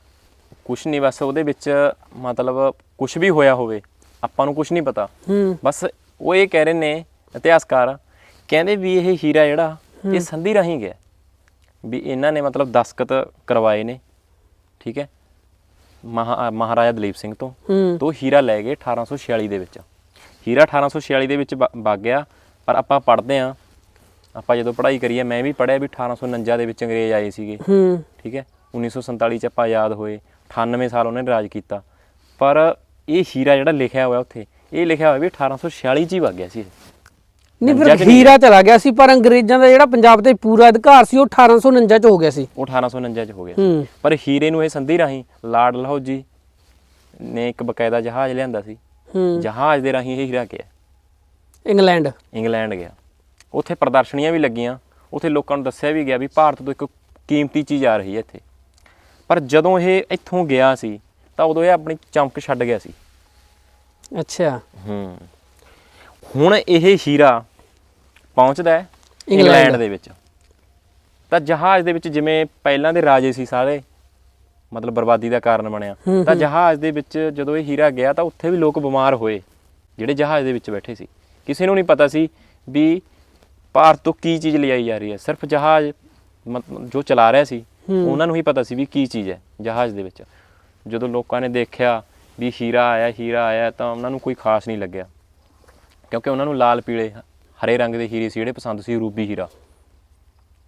ਕੁਛ ਨਹੀਂ ਬਸ ਉਹਦੇ ਵਿੱਚ ਮਤਲਬ ਕੁਛ ਵੀ ਹੋਇਆ ਹੋਵੇ ਆਪਾਂ ਨੂੰ ਕੁਛ ਨਹੀਂ ਪਤਾ। ਹੂੰ। ਬਸ ਉਹ ਇਹ ਕਹਿ ਰਹੇ ਨੇ ਇਤਿਹਾਸਕਾਰ ਕਹਿੰਦੇ ਵੀ ਇਹ ਹੀਰਾ ਜਿਹੜਾ ਇਹ ਸੰਧੀ ਰਾਹੀਂ ਗਿਆ। ਵੀ ਇਹਨਾਂ ਨੇ ਮਤਲਬ ਦਸਕਤ ਕਰਵਾਏ ਨੇ ਠੀਕ ਹੈ? ਮਹਾ ਮਹਾਰਾਜਾ ਦਲੀਪ ਸਿੰਘ ਤੋਂ ਹੂੰ। ਤੋਂ ਹੀਰਾ ਲੈ ਗਏ 1846 ਦੇ ਵਿੱਚ। ਹੀਰਾ 1846 ਦੇ ਵਿੱਚ ਵਗ ਗਿਆ ਪਰ ਆਪਾਂ ਪੜ੍ਹਦੇ ਆ ਆਪਾਂ ਜਦੋਂ ਪੜ੍ਹਾਈ ਕਰੀਏ ਮੈਂ ਵੀ ਪੜ੍ਹਿਆ ਵੀ 1849 ਦੇ ਵਿੱਚ ਅੰਗਰੇਜ਼ ਆਏ ਸੀਗੇ। ਹੂੰ। ਠੀਕ ਹੈ? 1947 ਚ ਆਪਾਂ ਆਜ਼ਾਦ ਹੋਏ 98 ਸਾਲ ਉਹਨੇ ਰਾਜ ਕੀਤਾ। ਪਰ ਇਹ ਹੀਰਾ ਜਿਹੜਾ ਲਿਖਿਆ ਹੋਇਆ ਉੱਥੇ ਇਹ ਲਿਖਿਆ ਹੋਇਆ ਵੀ 1846 ਚ ਹੀ ਵਗ ਗਿਆ ਸੀ। ਨਹੀਂ ਫਿਰ ਹੀਰਾ ਚਲਾ ਗਿਆ ਸੀ ਪਰ ਅੰਗਰੇਜ਼ਾਂ ਦਾ ਜਿਹੜਾ ਪੰਜਾਬ ਤੇ ਪੂਰਾ ਅਧਿਕਾਰ ਸੀ ਉਹ 1849 ਚ ਹੋ ਗਿਆ ਸੀ। ਉਹ 1849 ਚ ਹੋ ਗਿਆ ਸੀ। ਹੂੰ। ਪਰ ਹੀਰੇ ਨੂੰ ਇਹ ਸੰਧੀ ਰਾਹੀਂ ਲਾਰਡ ਲਹੌਜੀ ਨੇ ਇੱਕ ਬਕਾਇਦਾ ਜਹਾਜ਼ ਲਿਆਂਦਾ ਸੀ। ਹੂੰ। ਜਹਾਜ਼ ਦੇ ਰਾਹੀਂ ਇਹ ਹੀਰਾ ਗਿਆ। ਇੰਗਲੈਂਡ। ਇੰਗਲੈਂਡ ਗਿਆ। ਉੱਥੇ ਪ੍ਰਦਰਸ਼ਨੀਆਂ ਵੀ ਲੱਗੀਆਂ ਉੱਥੇ ਲੋਕਾਂ ਨੂੰ ਦੱਸਿਆ ਵੀ ਗਿਆ ਵੀ ਭਾਰਤ ਤੋਂ ਇੱਕ ਕੀਮਤੀ ਚੀਜ਼ ਆ ਰਹੀ ਹੈ ਇੱਥੇ। ਪਰ ਜਦੋਂ ਇਹ ਇੱਥੋਂ ਗਿਆ ਸੀ ਤਾਂ ਉਦੋਂ ਇਹ ਆਪਣੀ ਚਮਕ ਛੱਡ ਗਿਆ ਸੀ। ਅੱਛਾ। ਹੂੰ। ਹੁਣ ਇਹ ਹੀਰਾ ਪਹੁੰਚਦਾ ਹੈ ਇੰਗਲੈਂਡ। ਦੇ ਵਿੱਚ। ਤਾਂ ਜਹਾਜ਼ ਦੇ ਵਿੱਚ ਜਿਵੇਂ ਪਹਿਲਾਂ ਦੇ ਰਾਜੇ ਸੀ ਸਾਰੇ ਮਤਲਬ ਬਰਬਾਦੀ ਦਾ ਕਾਰਨ ਬਣਿਆ। ਤਾਂ ਜਹਾਜ਼ ਦੇ ਵਿੱਚ ਜਦੋਂ ਇਹ ਹੀਰਾ ਗਿਆ ਤਾਂ ਉੱਥੇ ਵੀ ਲੋਕ ਬਿਮਾਰ ਹੋਏ ਜਿਹੜੇ ਜਹਾਜ਼ ਦੇ ਵਿੱਚ ਬੈਠੇ ਸੀ। ਕਿਸੇ ਨੂੰ ਨਹੀਂ ਪਤਾ ਸੀ ਵੀ ਭਾਰਤ ਤੋਂ ਕੀ ਚੀਜ਼ ਲਿਆਈ ਜਾ ਰਹੀ ਹੈ? ਸਿਰਫ ਜਹਾਜ਼ ਮਤਲਬ ਜੋ ਚਲਾ ਰਿਹਾ ਸੀ। ਉਹਨਾਂ ਨੂੰ ਹੀ ਪਤਾ ਸੀ ਵੀ ਕੀ ਚੀਜ਼ ਹੈ ਜਹਾਜ਼ ਦੇ ਵਿੱਚ। ਜਦੋਂ ਲੋਕਾਂ ਨੇ ਦੇਖਿਆ ਵੀ ਹੀਰਾ ਆਇਆ ਹੀਰਾ ਆਇਆ ਤਾਂ ਉਹਨਾਂ ਨੂੰ ਕੋਈ ਖਾਸ ਨਹੀਂ ਲੱਗਿਆ। ਕਿਉਂਕਿ ਉਹਨਾਂ ਨੂੰ ਲਾਲ ਪੀਲੇ ਹਰੇ ਰੰਗ ਦੇ ਹੀਰੇ ਸੀ ਜਿਹੜੇ ਪਸੰਦ ਸੀ ਰੂਬੀ ਹੀਰਾ।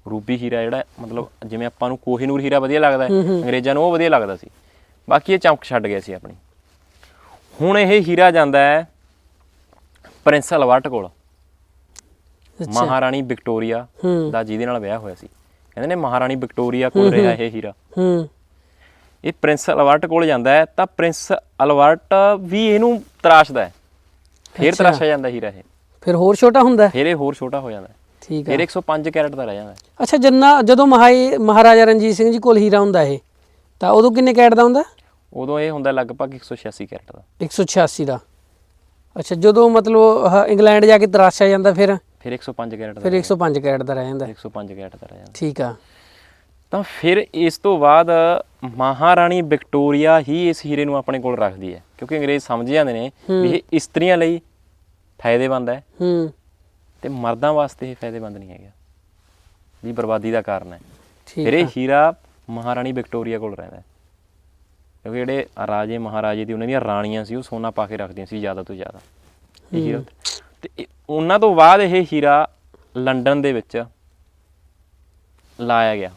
ਰੂਬੀ ਹੀਰਾ ਜਿਹੜਾ ਮਤਲਬ ਜਿਵੇਂ ਆਪਾਂ ਨੂੰ ਕੋਹੀਨੂਰ ਹੀਰਾ ਵਧੀਆ ਲੱਗਦਾ ਹੈ। ਅੰਗਰੇਜ਼ਾਂ ਨੂੰ ਉਹ ਵਧੀਆ ਲੱਗਦਾ ਸੀ। ਬਾਕੀ ਇਹ ਚਮਕ ਛੱਡ ਗਿਆ ਸੀ ਆਪਣੀ। ਹੁਣ ਇਹ ਹੀਰਾ ਜਾਂਦਾ ਹੈ ਪ੍ਰਿੰਸ ਅਲਬਰਟ ਕੋਲ। ਮਹਾਰਾਣੀ ਵਿਕਟੋਰੀਆ ਦਾ ਜਿਹਦੇ ਨਾਲ ਵਿਆਹ ਹੋਇਆ ਸੀ। ਕਹਿੰਦੇ ਨੇ ਮਹਾਰਾਣੀ ਵਿਕਟੋਰੀਆ ਕੋਲ ਰਿਹਾ ਇਹ ਹੀਰਾ। ਹੂੰ। ਇਹ ਪ੍ਰਿੰਸ ਅਲਬਰਟ ਕੋਲ ਜਾਂਦਾ ਹੈ ਤਾਂ ਪ੍ਰਿੰਸ ਅਲਬਰਟ ਵੀ ਇਹਨੂੰ ਤਰਾਸ਼ਦਾ ਹੈ। ਫੇਰ। ਤਰਾਸ਼ਿਆ ਜਾਂਦਾ ਹੀਰਾ ਇਹ। ਫਿਰ ਹੋਰ ਛੋਟਾ ਹੁੰਦਾ? ਫਿਰ ਇਹ ਹੋਰ ਛੋਟਾ ਹੋ ਜਾਂਦਾ ਹੈ। ਠੀਕ ਫਿਰ ਹੈ 105 ਕੈਰਟ ਦਾ ਰਹਿ ਜਾਂਦਾ ਅੱਛਾ ਜੰਨਾ ਜਦੋਂ ਮਹਾਈ ਮਹਾਰਾਜਾ ਰਣਜੀਤ ਸਿੰਘ ਜੀ ਕੋਲ ਹੀਰਾ ਹੁੰਦਾ ਇਹ ਤਾਂ ਉਦੋਂ ਕਿੰਨੇ ਕੈਟ ਦਾ ਹੁੰਦਾ? ਉਦੋਂ ਇਹ ਹੁੰਦਾ ਲਗਭਗ 186 ਕੈਰਟ ਦਾ। 186 ਦਾ। ਅੱਛਾ ਜਦੋਂ ਮਤਲਬ ਇੰਗਲੈਂਡ ਜਾ ਕੇ ਤਰਾਸ਼ਿਆ ਜਾਂਦਾ ਫਿਰ? ਫਿਰ 105 ਕੈਰਟ ਦਾ ਫਿਰ 105 ਕੈਟ ਦਾ ਰਹਿ ਜਾਂਦਾ। ਹੈ। 105 ਕੈਰਟ ਦਾ ਰਹਿ ਜਾਂਦਾ। ਠੀਕ ਆ। ਤਾਂ ਫਿਰ ਇਸ ਤੋਂ ਬਾਅਦ ਮਹਾਰਾਣੀ ਵਿਕਟੋਰੀਆ ਹੀ ਇਸ ਹੀਰੇ ਨੂੰ ਆਪਣੇ ਕੋਲ ਰੱਖਦੀ ਹੈ ਕਿਉਂਕਿ ਅੰਗਰੇਜ਼ ਸਮਝ ਜਾਂਦੇ ਨੇ ਵੀ ਇਹ ਇਸਤਰੀਆਂ ਲਈ ਫਾਇਦੇਮੰਦ ਹੈ। ਹੂੰ। ਤੇ ਮਰਦਾਂ ਵਾਸਤੇ ਇਹ ਫਾਇਦੇਮੰਦ ਨਹੀਂ ਹੈਗਾ ਵੀ ਬਰਬਾਦੀ ਦਾ ਕਾਰਨ ਹੈ। ਠੀਕ ਫਿਰ ਇਹ ਹੀਰਾ ਮਹਾਰਾਣੀ ਵਿਕਟੋਰੀਆ ਕੋਲ ਰਹਿੰਦਾ ਕਿਉਂਕਿ ਜਿਹੜੇ ਰਾਜੇ ਮਹਾਰਾਜੇ ਦੀ ਉਹਨਾਂ ਦੀਆਂ ਰਾਣੀਆਂ ਸੀ ਉਹ ਸੋਨਾ ਪਾ ਕੇ ਰੱਖਦੀਆਂ ਸੀ ਜ਼ਿਆਦਾ ਤੋਂ ਜ਼ਿਆਦਾ। ਇਹ ਹੀਰਾ ਤੇ ਉਹਨਾਂ ਤੋਂ ਬਾਅਦ ਇਹ ਹੀਰਾ ਲੰਡਨ ਦੇ ਵਿੱਚ ਲਾਇਆ ਗਿਆ।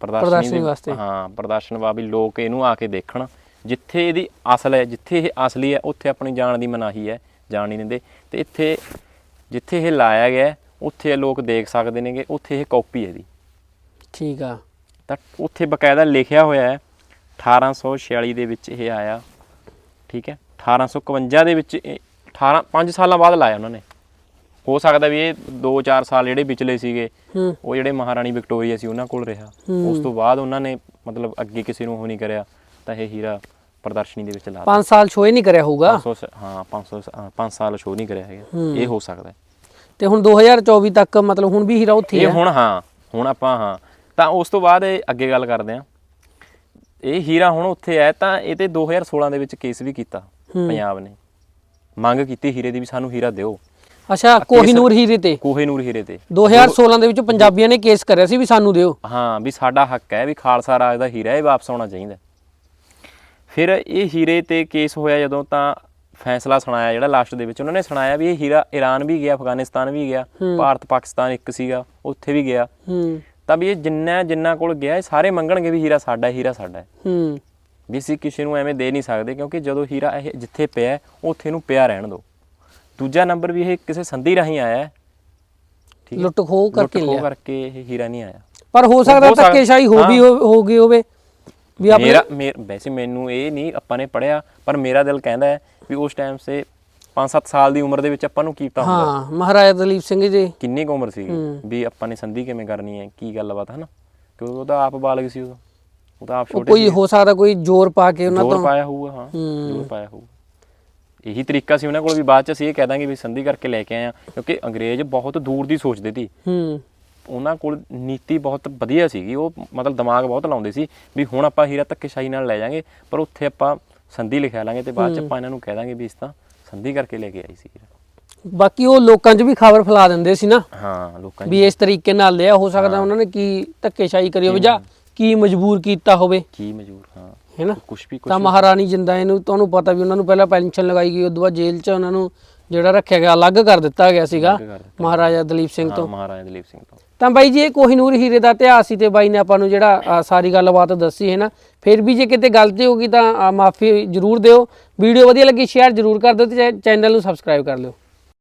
ਪ੍ਰਦਰਸ਼ਨੀ ਵਾਸਤੇ। ਹਾਂ ਪ੍ਰਦਰਸ਼ਨ ਵਾ ਵੀ ਲੋਕ ਇਹਨੂੰ ਆ ਕੇ ਦੇਖਣ। ਜਿੱਥੇ ਇਹਦੀ ਅਸਲ ਹੈ ਜਿੱਥੇ ਇਹ ਅਸਲੀ ਹੈ ਉੱਥੇ ਆਪਣੀ ਜਾਣ ਦੀ ਮਨਾਹੀ ਹੈ ਜਾਣ ਨਹੀਂ ਦਿੰਦੇ। ਤੇ ਇੱਥੇ ਜਿੱਥੇ ਇਹ ਲਾਇਆ ਗਿਆ ਹੈ, ਉੱਥੇ ਲੋਕ ਦੇਖ ਸਕਦੇ ਨੇਗੇ ਉੱਥੇ ਇਹ ਕਾਪੀ ਹੈ ਇਹਦੀ। ਠੀਕ ਆ। ਤਾਂ ਉੱਥੇ ਬਕਾਇਦਾ ਲਿਖਿਆ ਹੋਇਆ ਹੈ 1846 ਦੇ ਵਿੱਚ ਇਹ ਆਇਆ। ਠੀਕ ਹੈ 1851 ਦੇ ਵਿੱਚ ਇਹ 18 5 ਸਾਲਾਂ ਬਾਅਦ ਲਾਇਆ ਉਹਨਾਂ ਨੇ। ਹੋ ਸਕਦਾ ਵੀ ਇਹ 2-4 ਸਾਲ ਜਿਹੜੇ ਵਿਚਲੇ ਸੀਗੇ ਹੂੰ। ਉਹ ਜਿਹੜੇ ਮਹਾਰਾਣੀ ਵਿਕਟੋਰੀਆ ਸੀ ਉਹਨਾਂ ਕੋਲ ਰਿਹਾ। ਉਸ ਤੋਂ ਬਾਅਦ ਉਹਨਾਂ ਨੇ ਮਤਲਬ ਅੱਗੇ ਕਿਸੇ ਨੂੰ ਉਹ ਨਹੀਂ ਕਰਿਆ ਤਾਂ ਇਹ ਹੀਰਾ ਪ੍ਰਦਰਸ਼ਨੀ ਦੇ ਵਿੱਚ ਲਾ 5 ਸਾਲ ਛੋਏ ਨਹੀਂ ਕਰਿਆ ਹੋਊਗਾ? 500 ਹਾਂ 500 5 ਸਾਲ ਸ਼ੋਅ ਨਹੀਂ ਕਰਿਆ ਹੈਗਾ। ਇਹ ਹੋ ਸਕਦਾ। ਤੇ ਹੁਣ 2024 ਤੱਕ ਮਤਲਬ ਹੁਣ ਵੀ ਹੀਰਾ ਉੱਥੇ ਇਹ ਹੈ ਹੁਣ ਹਾਂ ਹੁਣ ਆਪਾਂ ਹਾਂ। ਤਾਂ ਉਸ ਤੋਂ ਬਾਅਦ ਅੱਗੇ ਗੱਲ ਕਰਦੇ ਹਾਂ। ਇਹ ਹੀਰਾ ਹੁਣ ਉੱਥੇ ਹੈ ਤਾਂ ਇਹ ਤੇ 2016 ਦੇ ਵਿੱਚ ਕੇਸ ਵੀ ਕੀਤਾ। ਪੰਜਾਬ ਨੇ। ਮੰਗ ਕੀਤੀ ਹੀਰੇ ਦੀ ਵੀ ਸਾਨੂੰ ਹੀਰਾ ਦਿਓ। ਅੱਛਾ ਕੋਹੀਨੂਰ ਹੀਰੇ ਤੇ? ਕੋਹੇਨੂਰ ਹੀਰੇ ਤੇ। 2016 ਦੇ ਵਿੱਚ ਪੰਜਾਬੀਆਂ ਨੇ ਕੇਸ ਕਰਿਆ ਸੀ ਵੀ ਸਾਨੂੰ ਦਿਓ। ਹਾਂ ਵੀ ਸਾਡਾ ਹੱਕ ਹੈ ਵੀ ਖਾਲਸਾ ਰਾਜ ਦਾ ਹੀਰਾ ਇਹ ਵਾਪਸ ਆਉਣਾ ਚਾਹੀਦਾ। ਫਿਰ ਇਹ ਹੀਰੇ ਤੇ ਕੇਸ ਹੋਇਆ ਜਦੋਂ ਤਾਂ ਫੈਸਲਾ ਸੁਣਾਇਆ ਜਿਹੜਾ ਲਾਸਟ ਦੇ ਵਿੱਚ ਉਹਨਾਂ ਨੇ ਸੁਣਾਇਆ ਵੀ ਇਹ ਹੀਰਾ ਈਰਾਨ ਵੀ ਗਿਆ ਅਫਗਾਨਿਸਤਾਨ ਵੀ ਗਿਆ ਭਾਰਤ ਪਾਕਿਸਤਾਨ ਇੱਕ ਸੀਗਾ ਉੱਥੇ ਵੀ ਗਿਆ। ਤਾਂ ਵੀ ਇਹ ਜਿੰਨਾ ਜਿੰਨਾ ਕੋਲ ਗਿਆ ਇਹ ਸਾਰੇ ਮੰਗਣਗੇ ਵੀ ਹੀਰਾ ਸਾਡਾ ਹੀਰਾ ਸਾਡਾ ਹੂੰ। ਵੀ ਅਸੀਂ ਕਿਸੇ ਨੂੰ ਐਵੇਂ ਦੇ ਨਹੀਂ ਸਕਦੇ ਕਿਉਂਕਿ ਜਦੋਂ ਹੀਰਾ ਇਹ ਜਿੱਥੇ ਪਿਆ ਉੱਥੇ ਇਹਨੂੰ ਪਿਆ ਰਹਿਣ ਦਿਓ। ਦੂਜਾ ਨੰਬਰ ਵੀ ਇਹ ਕਿਸੇ ਸੰਧੀ ਰਾਹੀਂ ਆਇਆ ਹੈ। ਠੀਕ ਲੁੱਟ ਖੋਹ ਕਰਕੇ ਲਿਆ। ਕਰਕੇ ਇਹ ਹੀਰਾ ਨਹੀਂ ਆਇਆ। ਪਰ ਹੋ ਸਕਦਾ ਧੱਕੇਸ਼ਾਹੀ ਹੋ ਵੀ ਹੋ। ਗਈ ਹੋਵੇ ਵੀ ਆਪਣੇ ਮੇਰਾ ਵੈਸੇ ਮੈਨੂੰ ਇਹ ਨਹੀਂ ਆਪਾਂ ਨੇ ਪੜਿਆ ਪਰ ਮੇਰਾ ਦਿਲ ਕਹਿੰਦਾ ਹੈ ਵੀ ਉਸ ਟਾਈਮ ਸੇ 5-7 ਸਾਲ ਦੀ ਉਮਰ ਦੇ ਵਿੱਚ ਆਪਾਂ ਨੂੰ ਕੀਤਾ ਹੁੰਦਾ। ਹਾਂ ਮਹਾਰਾਜਾ ਦਲੀਪ ਸਿੰਘ ਜੀ। ਕਿੰਨੀ ਕੁ ਉਮਰ ਸੀਗੀ? ਵੀ ਆਪਾਂ ਨੇ ਸੰਧੀ ਕਿਵੇਂ ਕਰਨੀ ਹੈ? ਕੀ ਗੱਲਬਾਤ ਹੈ ਨਾ? ਕਿਉਂਕਿ ਉਹਦਾ ਆਪ ਬਾਲਗ ਸੀ ਉਦੋਂ। ਉਹ ਤਾਂ ਆਪ ਛੋਟੇ ਕੋਈ ਹੋ। ਸਕਦਾ ਕੋਈ ਜ਼ੋਰ ਪਾ ਕੇ ਉਹਨਾਂ ਜ਼ੋਰ ਤੋਂ। ਪਾਇਆ ਹੋਊਗਾ ਹਾਂ ਜ਼ੋਰ ਪਾਇਆ ਹੋਊਗਾ। ਇਹੀ ਤਰੀਕਾ ਸੀ ਉਹਨਾਂ ਕੋਲ ਵੀ ਬਾਅਦ ਚ ਅਸੀਂ ਇਹ ਕਹਿ ਦਾਂਗੇ ਵੀ ਸੰਧੀ ਕਰਕੇ ਲੈ ਕੇ ਆਏ ਆ ਕਿਉਂਕਿ ਅੰਗਰੇਜ਼ ਬਹੁਤ ਦੂਰ ਦੀ ਸੋਚਦੇ ਸੀ। ਹੂੰ। ਉਹਨਾਂ ਕੋਲ ਨੀਤੀ ਬਹੁਤ ਵਧੀਆ ਸੀਗੀ ਉਹ ਮਤਲਬ ਦਿਮਾਗ ਬਹੁਤ ਲਾਉਂਦੇ ਸੀ ਵੀ ਹੁਣ ਆਪਾਂ ਹੀਰਾ ਧੱਕੇਸ਼ਾਹੀ ਨਾਲ ਲੈ ਜਾਾਂਗੇ ਪਰ ਉੱਥੇ ਆਪਾਂ ਸੰਧੀ ਲਿਖਿਆ ਲਾਂਗੇ ਤੇ ਬਾਅਦ ਚ ਆਪਾਂ ਇਹਨਾਂ ਨੂੰ ਕਹਿ ਦਾਂਗੇ ਵੀ ਇਸ ਤਾਂ ਸੰਧੀ ਕਰਕੇ ਲੈ ਕੇ ਆਈ ਸੀ ਹੀਰਾ। ਬਾਕੀ ਉਹ ਲੋਕਾਂ 'ਚ ਵੀ ਖਬਰ ਫੈਲਾ ਦਿੰਦੇ ਸੀ ਨਾ। ਹਾਂ ਲੋਕਾਂ ਵੀ ਇਸ ਤਰੀਕੇ ਨਾਲ ਲਿਆ ਹੋ ਸਕਦਾ ਉਹਨਾਂ ਨੇ ਕੀ ਧੱਕੇਸ਼ਾਹੀ ਕਰੀ ਹੋਵੇ ਜਾਂ ਕੀ ਮਜਬੂਰ ਕੀਤਾ ਹੋਵੇ? ਕੀ ਮਜਬੂਰ ਹਾਂ। ਹੈਨਾ ਕੁਝ ਵੀ ਕੁਝ ਤਾਂ ਮਹਾਰਾਣੀ ਜਿੰਦਾ ਇਹਨੂੰ ਤੁਹਾਨੂੰ ਪਤਾ ਵੀ ਉਹਨਾਂ ਨੂੰ ਪਹਿਲਾਂ ਪੈਨਸ਼ਨ ਲਗਾਈ ਗਈ ਉਦੋਂ ਬਾਅਦ ਜੇਲ੍ਹ 'ਚ ਉਹਨਾਂ ਨੂੰ ਜਿਹੜਾ ਰੱਖਿਆ ਗਿਆ ਅਲੱਗ ਕਰ ਦਿੱਤਾ ਗਿਆ ਸੀਗਾ। ਮਹਾਰਾਜਾ ਦਲੀਪ ਸਿੰਘ ਤੋਂ। ਮਹਾਰਾਜਾ ਦਲੀਪ ਸਿੰਘ ਤੋਂ। ਤਾਂ ਬਾਈ ਜੀ ਇਹ ਕੋਹੀਨੂਰ ਹੀਰੇ ਦਾ ਇਤਿਹਾਸ ਸੀ ਤੇ ਬਾਈ ਨੇ ਆਪਾਂ ਨੂੰ ਜਿਹੜਾ ਸਾਰੀ ਗੱਲਬਾਤ ਦੱਸੀ ਹੈ ਨਾ? ਫਿਰ ਵੀ ਜੇ ਕਿਤੇ ਗਲਤੀ ਹੋ ਗਈ ਤਾਂ ਮਾਫੀ ਜ਼ਰੂਰ ਦਿਓ। ਵੀਡੀਓ ਵਧੀਆ ਲੱਗੀ ਸ਼ੇਅਰ ਜ਼ਰੂਰ ਕਰ ਦਿਓ ਤੇ ਚੈਨਲ ਨੂੰ ਸਬਸਕ੍ਰਾਈਬ ਕਰ ਲਿਓ।